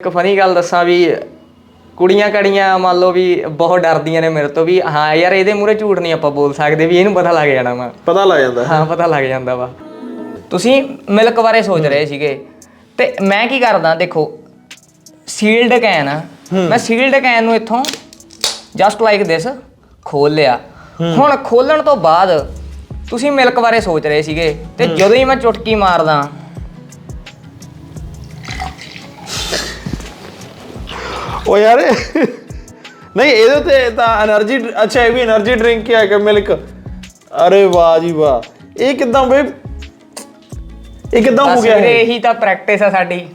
ਇੱਕ ਫਨੀ ਗੱਲ ਦੱਸਾਂ ਵੀ ਕੁੜੀਆਂ ਕੜੀਆਂ ਮੰਨ ਲਓ ਵੀ ਬਹੁਤ ਡਰਦੀਆਂ ਨੇ ਮੇਰੇ ਤੋਂ ਵੀ ਹਾਂ ਯਾਰ ਇਹਦੇ ਮੂਹਰੇ ਝੂਠ ਨਹੀਂ ਆਪਾਂ ਬੋਲ ਸਕਦੇ ਵੀ ਇਹਨੂੰ ਪਤਾ ਲੱਗ ਜਾਣਾ ਵਾ। ਪਤਾ ਲੱਗ ਜਾਂਦਾ। ਹਾਂ ਪਤਾ ਲੱਗ ਜਾਂਦਾ ਵਾ। ਤੁਸੀਂ ਮਿਲਕ ਬਾਰੇ ਸੋਚ ਰਹੇ ਸੀਗੇ। ਤੇ ਮੈਂ ਕੀ ਕਰਦਾ ਦੇਖੋ ਸੀਲਡ ਕੈਨ ਆ। ਮੈਂ ਸੀਲਡ ਕੈਨ ਨੂੰ ਇੱਥੋਂ ਜਸਟ ਲਾਈਕ ਦਿਸ ਖੋਲ ਲਿਆ। ਹੁਣ ਖੋਲਣ ਤੋਂ ਬਾਅਦ ਤੁਸੀਂ ਮਿਲਕ ਬਾਰੇ ਸੋਚ ਰਹੇ ਸੀਗੇ। ਤੇ ਜਦੋਂ ਹੀ ਮੈਂ ਚੁਟਕੀ ਮਾਰਦਾ ਉਹ ਯਾਰ। ਨਹੀਂ ਇਹਦੇ ਤੇ ਤਾਂ એનર્ਜੀ ਅੱਛਾ ਇਹ ਵੀ એનર્ਜੀ ਡਰਿੰਕ ਹੈ ਕਿ ਮਿਲਕ ਅਰੇ ਵਾਹ ਜੀ ਵਾਹ। ਇਹ ਕਿਦਾਂ ਬਈ? ਇਹ ਕਿਦਾਂ ਹੋ ਗਿਆ ਇਹ? ਇਹੀ ਤਾਂ ਪ੍ਰੈਕਟਿਸ ਆ ਸਾਡੀ।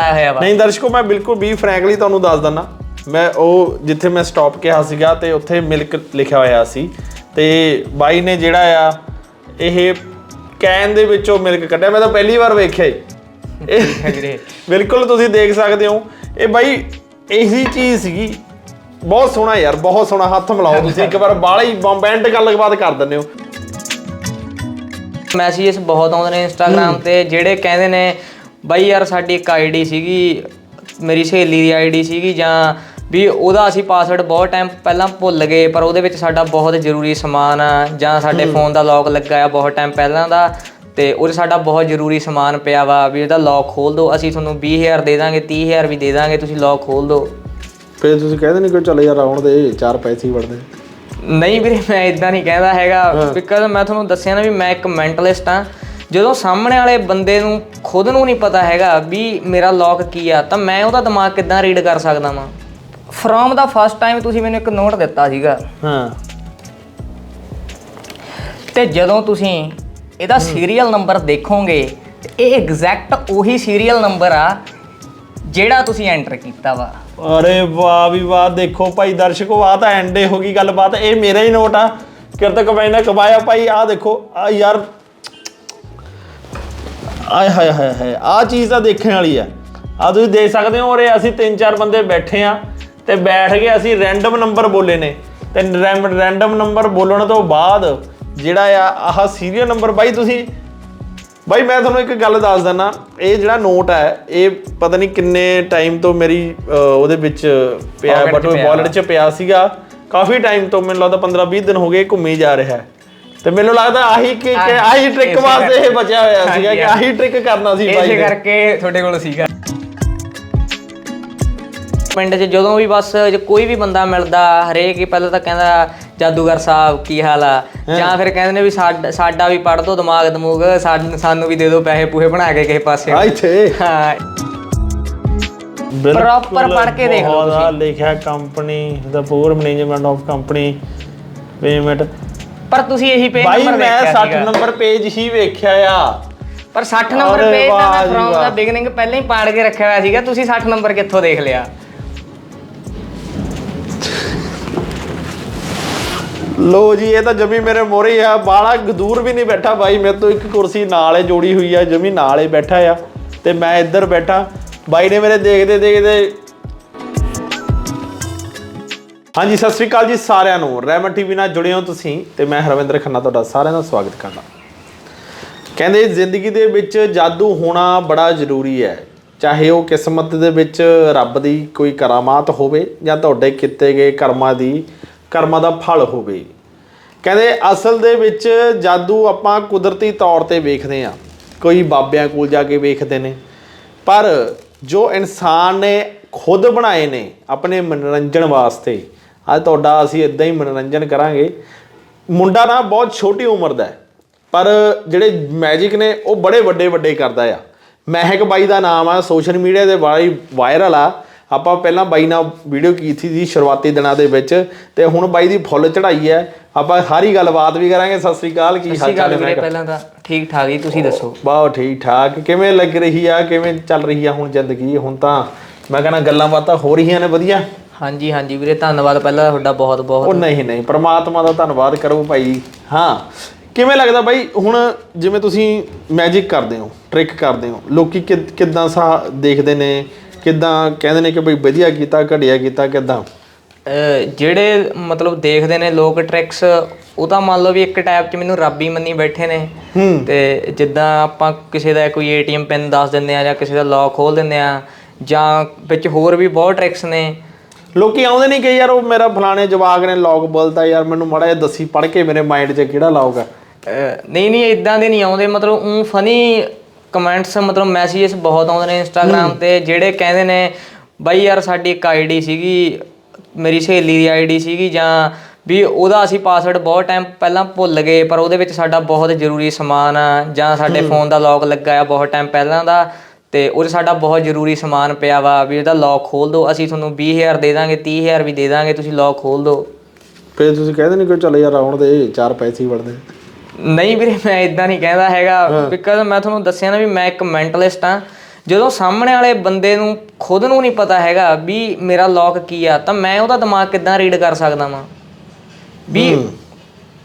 ਆਇਆ ਹੋਇਆ ਵਾ। ਨਹੀਂ ਦਰਸ਼ਕੋ ਮੈਂ ਬਿਲਕੁਲ ਵੀ ਫ੍ਰੈਂਕਲੀ ਤੁਹਾਨੂੰ ਦੱਸ ਦਿੰਦਾ। ਮੈਂ ਉਹ ਜਿੱਥੇ ਮੈਂ ਸਟਾਪ ਕਿਹਾ ਸੀਗਾ ਤੇ ਉੱਥੇ ਮਿਲਕ ਲਿਖਿਆ ਹੋਇਆ ਸੀ। ਤੇ ਬਾਈ ਨੇ ਜਿਹੜਾ ਆ ਇਹ ਕੈਨ ਦੇ ਵਿੱਚੋਂ ਮਿਲਕ ਕੱਢਿਆ। ਮੈਂ ਤਾਂ ਪਹਿਲੀ ਵਾਰ ਵੇਖਿਆ ਇਹ ਬਿਲਕੁਲ ਤੁਸੀਂ ਦੇਖ ਸਕਦੇ ਹੋ। ਇਹ ਬਾਈ ਇਹੀ ਚੀਜ਼ ਸੀਗੀ। ਬਹੁਤ ਸੋਹਣਾ ਯਾਰ ਬਹੁਤ ਸੋਹਣਾ ਹੱਥ ਮਿਲਾਓ ਤੁਸੀਂ। ਇੱਕ ਵਾਰ ਬਾਹਲਾ ਹੀ ਬੰਬੈਂਡ ਗੱਲਬਾਤ ਕਰ ਦਿੰਦੇ ਹੋ। ਮੈਸੇजेस ਬਹੁਤ ਆਉਂਦੇ ਨੇ ਇੰਸਟਾਗ੍ਰam ਤੇ ਜਿਹੜੇ ਕਹਿੰਦੇ ਨੇ ਬਾਈ ਯਾਰ ਸਾਡੀ ਇੱਕ ਆਈਡੀ ਸੀਗੀ ਮੇਰੀ ਸਹੇਲੀ ਦੀ ਆਈਡੀ ਸੀਗੀ ਜਾਂ ਵੀ ਉਹਦਾ ਅਸੀਂ ਪਾਸਵਰਡ ਬਹੁਤ ਟਾਈਮ ਪਹਿਲਾਂ ਭੁੱਲ ਗਏ ਪਰ ਉਹਦੇ ਵਿੱਚ ਸਾਡਾ ਬਹੁਤ ਜ਼ਰੂਰੀ ਸਮਾਨ ਆ ਜਾਂ ਸਾਡੇ ਫੋਨ ਦਾ ਲੌਕ ਲੱਗਾ ਆ ਬਹੁਤ ਟਾਈਮ ਪਹਿਲਾਂ ਦਾ। ਤੇ ਉਹਦੇ ਸਾਡਾ ਬਹੁਤ ਜ਼ਰੂਰੀ ਸਮਾਨ ਪਿਆ ਵਾ ਵੀ ਇਹਦਾ ਲੌਕ ਖੋਲ ਦਿਓ ਅਸੀਂ ਤੁਹਾਨੂੰ 20000 ਦੇ ਦਾਂਗੇ 30000 ਵੀ ਦੇ ਦਾਂਗੇ ਤੁਸੀਂ ਲੌਕ ਖੋਲ ਦਿਓ ਫਿਰ ਤੁਸੀਂ ਕਹਿੰਦੇ ਨਹੀਂ ਕਿ ਚੱਲ ਯਾਰ ਆਉਣ ਦੇ ਚਾਰ ਪੈਸੇ ਹੀ ਵੜਦੇ। ਨਹੀਂ ਵੀਰੇ ਮੈਂ ਇਦਾਂ ਨਹੀਂ ਕਹਿੰਦਾ ਹੈਗਾ ਬਿਕਾਜ਼ ਮੈਂ ਤੁਹਾਨੂੰ ਦੱਸਿਆ ਨਾ ਵੀ ਮੈਂ ਇੱਕ ਮੈਂਟਲਿਸਟ ਆ ਜਦੋਂ ਸਾਹਮਣੇ ਵਾਲੇ ਬੰਦੇ ਨੂੰ ਖੁਦ ਨੂੰ ਨਹੀਂ ਪਤਾ ਹੈਗਾ ਵੀ ਮੇਰਾ ਲੌਕ ਕੀ ਆ ਤਾਂ ਮੈਂ ਉਹਦਾ ਦਿਮਾਗ ਕਿੱਦਾਂ ਰੀਡ ਕਰ ਸਕਦਾ ਵਾਂ। ਫਰੋਮ ਦਾ ਫਸਟ ਟਾਈਮ ਤੁਸੀਂ ਮੈਨੂੰ ਇੱਕ ਨੋਟ ਦਿੱਤਾ ਸੀਗਾ। ਹਾਂ। ਤੇ ਜਦੋਂ ਤੁਸੀਂ ਇਹਦਾ ਸੀਰੀਅਲ ਨੰਬਰ ਦੇਖੋਗੇ ਤੇ ਇਹ ਐਗਜ਼ੈਕਟ ਉਹੀ ਸੀਰੀਅਲ ਨੰਬਰ ਆ ਜਿਹੜਾ ਤੁਸੀਂ ਐਂਟਰ ਕੀਤਾ ਵਾ। ਅਰੇ ਵਾਹ ਵੀ ਵਾਹ, ਦੇਖੋ ਭਾਈ ਦਰਸ਼ਕੋ ਆ ਤਾਂ ਐਂਡ ਹੋ ਗਈ ਗੱਲਬਾਤ। ਇਹ ਮੇਰਾ ਹੀ ਨੋਟ ਆ। ਕਿਰਤ ਕਮਾਈ ਨੇ ਕਮਾਇਆ ਭਾਈ ਆ ਦੇਖੋ ਆ ਯਾਰ, ਆਏ ਹਾਏ ਹਾਏ ਹਾਏ ਆ ਚੀਜ਼ ਤਾਂ ਦੇਖਣ ਵਾਲੀ ਆ। ਆ ਤੁਸੀਂ ਦੇਖ ਸਕਦੇ ਹੋ, ਉਰੇ ਅਸੀਂ ਤਿੰਨ ਚਾਰ ਬੰਦੇ ਬੈਠੇ ਆ ਤੇ ਬੈਠ ਕੇ ਅਸੀਂ ਰੈਂਡਮ ਨੰਬਰ ਬੋਲੇ ਨੇ। ਤੇ ਰੈਂਡਮ ਨੰਬਰ ਬੋਲਣ ਤੋਂ ਬਾਅਦ ਜਿਹੜਾ ਆ ਆਹ ਸੀਰੀਅਲ ਨੰਬਰ ਬਾਈ ਤੁਸੀਂ? ਬਾਈ ਮੈਂ ਤੁਹਾਨੂੰ ਇੱਕ ਗੱਲ ਦੱਸ ਦਿੰਦਾ ਇਹ ਜਿਹੜਾ ਨੋਟ ਹੈ ਇਹ ਪਤਾ ਨਹੀਂ ਕਿੰਨੇ ਟਾਈਮ ਤੋਂ ਮੇਰੀ ਉਹਦੇ ਵਿੱਚ ਪਿਆ ਬਟੂਏ ਪਿਆ। ਵਾਲਟ 'ਚ ਪਿਆ ਸੀਗਾ। ਕਾਫੀ ਟਾਈਮ ਤੋਂ ਮੈਨੂੰ ਲੱਗਦਾ 15 20 ਦਿਨ ਹੋ ਗਏ ਘੁੰਮੀ ਜਾ ਰਿਹਾ। ਹੈ ਤੇ ਮੈਨੂੰ ਲੱਗਦਾ ਆਹੀ ਕਿ ਆਹੀ ਟ੍ਰਿਕ ਵਾਸਤੇ ਇਹ। ਬਚਿਆ ਹੋਇਆ ਸੀਗਾ ਕਿ ਆਹੀ ਟ੍ਰਿਕ ਕਰਨਾ ਸੀ ਬਾਈ ਇਸੇ ਕਰਕੇ ਤੁਹਾਡੇ ਕੋਲ ਸੀਗਾ। ਪਿੰਡ 'ਚ ਜਦੋਂ ਵੀ ਬਸ ਜੇ ਕੋਈ ਵੀ ਬੰਦਾ ਮਿਲਦਾ ਹਰੇਕ ਹੀ ਪਹਿਲਾਂ ਤਾਂ ਕਹਿੰਦਾ ਜਾਦੂਗਰ ਸਾਹਿਬ ਕੀ ਹਾਲ ਆ? ਜਾਂ ਫਿਰ ਕਹਿੰਦੇ ਨੇ ਵੀ ਸਾਡਾ ਵੀ ਪੜ ਦੋ ਦਿਮਾਗ ਦਮੂਗ ਸਾਨੂੰ ਵੀ ਦੇ ਦਿਓ ਪੈਸੇ ਪੂਹੇ ਬਣਾ ਕੇ ਕਿਸੇ ਪਾਸੇ। ਆ ਇੱਥੇ। ਹਾਂ। Proper ਪੜ੍ਹ ਕੇ ਦੇਖ ਲਓ ਆ ਲਿਖਿਆ ਕੰਪਨੀ ਦਾ ਪੂਰ ਮੈਨੇਜਮੈਂਟ ਆਫ ਕੰਪਨੀ ਪੇਮੈਂਟ ਪਰ ਤੁਸੀਂ ਇਹੀ ਪੇਜ ਬਾਈ ਨੰਬਰ ਮੈਂ ਵੇਖਿਆ 60 ਸੀਗਾ। ਨੰਬਰ ਪੇਜ ਹੀ ਵੇਖਿਆ ਆ। ਪਰ 60 ਨੰਬਰ ਪੇਜ ਮੈਂ ਜੀ ਫਰੋਮ ਦਾ। ਬਿਗਨਿੰਗ ਪਹਿਲਾਂ ਹੀ ਪਾੜ ਕੇ ਰੱਖਿਆ ਹੋਇਆ ਸੀਗਾ ਤੁਸੀਂ 60 ਨੰਬਰ ਕਿੱਥੋਂ ਦੇਖ ਲਿਆ? ਲੋ ਜੀ, ਇਹ ਤਾਂ ਜਮੀ ਮੇਰੇ ਮੋਰੇ ਆ। ਬਾਲਾ ਗਦੂਰ ਵੀ ਨਹੀਂ ਬੈਠਾ ਬਾਈ। ਮੇਰੇ ਤੋਂ ਇੱਕ ਕੁਰਸੀ ਨਾਲ ਜੋੜੀ ਹੋਈ ਆ, ਜਮੀ ਨਾਲੇ ਬੈਠਾ ਆ। ਤੇ ਮੈਂ ਇੱਧਰ ਬੈਠਾ। ਬਾਈ ਨੇ ਮੇਰੇ ਦੇਖਦੇ ਦੇਖਦੇ ਹਾਂਜੀ, ਸਤਿ ਸ੍ਰੀ ਅਕਾਲ ਜੀ ਸਾਰਿਆਂ ਨੂੰ। ਰੈਮਨ ਟੀਵੀ ਨਾਲ ਜੁੜੇ ਹੋ ਤੁਸੀਂ ਤੇ ਮੈਂ ਹਰਵਿੰਦਰ ਖੰਨਾ ਤੁਹਾਡਾ ਸਾਰਿਆਂ ਦਾ ਸਵਾਗਤ ਕਰਦਾ। ਕਹਿੰਦੇ ਜ਼ਿੰਦਗੀ ਦੇ ਵਿੱਚ ਜਾਦੂ ਹੋਣਾ ਬੜਾ ਜ਼ਰੂਰੀ ਹੈ। ਚਾਹੇ ਉਹ ਕਿਸਮਤ ਦੇ ਵਿੱਚ ਰੱਬ ਦੀ ਕੋਈ ਕਰਾਮਾਤ ਹੋਵੇ ਜਾਂ ਤੁਹਾਡੇ ਕੀਤੇ ਗਏ ਕਰਮਾਂ ਦੀ ਕਰਮਾਂ ਦਾ ਫਲ ਹੋਵੇ। ਕਹਿੰਦੇ ਅਸਲ ਦੇ ਵਿੱਚ ਜਾਦੂ ਆਪਾਂ ਕੁਦਰਤੀ ਤੌਰ ਤੇ ਵੇਖਦੇ ਆ ਕੋਈ ਬਾਬਿਆਂ ਕੋਲ ਜਾ ਕੇ ਵੇਖਦੇ ਨੇ। ਪਰ ਜੋ ਇਨਸਾਨ ਨੇ ਖੁਦ ਬਣਾਏ ਨੇ ਆਪਣੇ ਮਨੋਰੰਜਨ ਵਾਸਤੇ, ਅੱਜ ਤੁਹਾਡਾ ਅਸੀਂ ਇਦਾਂ ਹੀ ਮਨੋਰੰਜਨ ਕਰਾਂਗੇ। ਮੁੰਡਾ ਨਾ ਬਹੁਤ ਛੋਟੀ ਉਮਰ ਦਾ ਹੈ, ਪਰ ਜਿਹੜੇ ਮੈਜਿਕ ਨੇ ਉਹ ਬੜੇ ਵੱਡੇ ਵੱਡੇ ਕਰਦਾ ਆ। ਮਹਿਕ ਬਾਈ ਦਾ ਨਾਮ ਆ ਸੋਸ਼ਲ ਮੀਡੀਆ ਦੇ ਬਾਈ ਵਾਇਰਲ ਆ। ਆਪਾਂ ਪਹਿਲਾਂ ਬਾਈ ਨਾਲ ਵੀਡੀਓ ਕੀਤੀ ਸੀ ਸ਼ੁਰੂਆਤੀ ਦਿਨਾਂ ਦੇ ਵਿੱਚ ਤੇ ਹੁਣ ਬਾਈ ਦੀ ਫੁੱਲ ਚੜਾਈ ਹੈ। ਆਪਾਂ ਸਾਰੀ ਗੱਲਬਾਤ ਵੀ ਕਰਾਂਗੇ। ਸਤਿ ਸ੍ਰੀ ਅਕਾਲ ਕੀ ਹਾਲ ਚਾਲ ਹੈ ਪਹਿਲਾਂ ਤਾਂ ਠੀਕ ਠਾਕ ਹੀ ਤੁਸੀਂ ਦੱਸੋ? ਬਹੁਤ ਠੀਕ ਠਾਕ। ਕਿਵੇਂ ਲੱਗ ਰਹੀ ਆ? ਕਿਵੇਂ ਚੱਲ ਰਹੀ ਆ ਹੁਣ ਜ਼ਿੰਦਗੀ? ਹੁਣ ਤਾਂ ਮੈਂ ਕਹਿੰਦਾ ਗੱਲਾਂ ਬਾਤਾਂ ਹੋ ਰਹੀਆਂ ਨੇ ਵਧੀਆ। ਹਾਂਜੀ ਹਾਂਜੀ ਵੀਰੇ ਧੰਨਵਾਦ ਪਹਿਲਾਂ ਤੁਹਾਡਾ ਬਹੁਤ ਬਹੁਤ। ਉਹ ਨਹੀਂ ਨਹੀਂ ਪ੍ਰਮਾਤਮਾ ਦਾ ਧੰਨਵਾਦ ਕਰੋ ਭਾਈ। ਹਾਂ ਕਿਵੇਂ ਲੱਗਦਾ ਬਾਈ? ਹੁਣ ਜਿਵੇਂ ਤੁਸੀਂ ਮੈਜਿਕ ਕਰਦੇ ਹੋ ਟ੍ਰਿਕ ਕਰਦੇ ਹੋ ਲੋਕੀ ਕਿੱਦਾਂ ਸਾ ਦੇਖਦੇ ਨੇ? ਕਿੱਦਾਂ? ਕਹਿੰਦੇ ਨੇ ਕਿ ਬਈ ਵਧੀਆ ਕੀਤਾ ਘਟਿਆ ਕੀਤਾ ਕਿੱਦਾਂ? ਜਿਹੜੇ ਮਤਲਬ ਦੇਖਦੇ ਨੇ ਲੋਕ ਟ੍ਰਿਕਸ ਉਹ ਤਾਂ ਮੰਨ ਲਓ ਵੀ ਇੱਕ ਟਾਈਪ 'ਚ ਮੈਨੂੰ ਰੱਬ ਹੀ ਮੰਨੀ ਬੈਠੇ ਨੇ। ਤੇ ਜਿੱਦਾਂ ਆਪਾਂ ਕਿਸੇ ਦਾ ਕੋਈ ਏਟੀਐਮ ਪਿਨ ਦੱਸ ਦਿੰਦੇ ਆ ਜਾਂ ਕਿਸੇ ਦਾ ਲੌਕ ਖੋਲ ਦਿੰਦੇ ਆ ਜਾਂ ਵਿੱਚ ਹੋਰ ਵੀ ਬਹੁਤ ਟ੍ਰਿਕਸ ਨੇ। ਲੋਕੀ ਆਉਂਦੇ ਨਹੀਂ ਕਿ ਯਾਰ ਉਹ ਮੇਰਾ ਫਲਾਣੇ ਜਵਾਗ ਨੇ ਲੌਗ ਬੋਲਤਾ ਯਾਰ ਮੈਨੂੰ ਮਾੜਾ ਜਿਹਾ ਦੱਸੀ ਪੜ ਕੇ ਮੇਰੇ ਮਾਈਂਡ 'ਚ ਕਿਹੜਾ ਅਹ ਨਹੀਂ ਨਹੀਂ ਇਦਾਂ ਦੇ ਨਹੀਂ ਆਉਂਦੇ ਮਤਲਬ ਉਹ ਫਨੀ ਕਮੈਂਟਸ ਮਤਲਬ ਮੈਸੇजेस ਬਹੁਤ ਆਉਂਦੇ ਨੇ ਇੰਸਟਾਗ੍ਰam ਤੇ ਜਿਹੜੇ ਕਹਿੰਦੇ ਨੇ ਬਾਈ ਯਾਰ ਸਾਡੀ ਇੱਕ ਆਈਡੀ ਸੀਗੀ ਮੇਰੀ ਸਹੇਲੀ ਦੀ ਆਈਡੀ ਸੀਗੀ ਜਾਂ ਵੀ ਉਹਦਾ ਅਸੀਂ ਪਾਸਵਰਡ ਬਹੁਤ ਟਾਈਮ ਪਹਿਲਾਂ ਭੁੱਲ ਗਏ ਪਰ ਉਹਦੇ ਵਿੱਚ ਸਾਡਾ ਬਹੁਤ ਜ਼ਰੂਰੀ ਸਮਾਨ ਆ ਜਾਂ ਸਾਡੇ ਫੋਨ ਦਾ ਲੌਕ ਲੱਗਾ ਆ ਬਹੁਤ ਟਾਈਮ ਪਹਿਲਾਂ ਦਾ ਤੇ ਉਹਦੇ ਸਾਡਾ ਬਹੁਤ ਜ਼ਰੂਰੀ ਸਮਾਨ ਪਿਆ ਵਾ ਵੀ ਉਹਦਾ ਲੌਕ ਖੋਲ ਦਿਓ। ਅਸੀਂ ਤੁਹਾਨੂੰ 20000 ਦੇ ਦਾਂਗੇ 30000 ਵੀ ਦੇ ਦਾਂਗੇ ਤੁਸੀਂ ਲੌਕ ਖੋਲ ਦਿਓ। ਫਿਰ ਤੁਸੀਂ ਕਹਿੰਦੇ ਨਹੀਂ ਕਿ ਚੱਲ ਯਾਰ ਆਉਣ ਦੇ ਚਾਰ ਪੈਸੇ ਹੀ ਵੜਦੇ। ਨਹੀਂ ਵੀਰੇ ਮੈਂ ਇਦਾਂ ਨਹੀਂ ਕਹਿੰਦਾ ਹੈਗਾ ਬਿਕਾਜ਼ ਮੈਂ ਤੁਹਾਨੂੰ ਦੱਸਿਆ ਨਾ ਵੀ ਮੈਂ ਇੱਕ ਮੈਂਟਲਿਸਟ ਆ ਜਦੋਂ ਸਾਹਮਣੇ ਵਾਲੇ ਬੰਦੇ ਨੂੰ ਖੁਦ ਨੂੰ ਨਹੀਂ ਪਤਾ ਹੈਗਾ ਵੀ ਮੇਰਾ ਲੌਕ ਕੀ ਆ ਤਾਂ ਮੈਂ ਉਹਦਾ ਦਿਮਾਗ ਕਿੱਦਾਂ ਰੀਡ ਕਰ ਸਕਦਾ ਵਾਂ? ਵੀ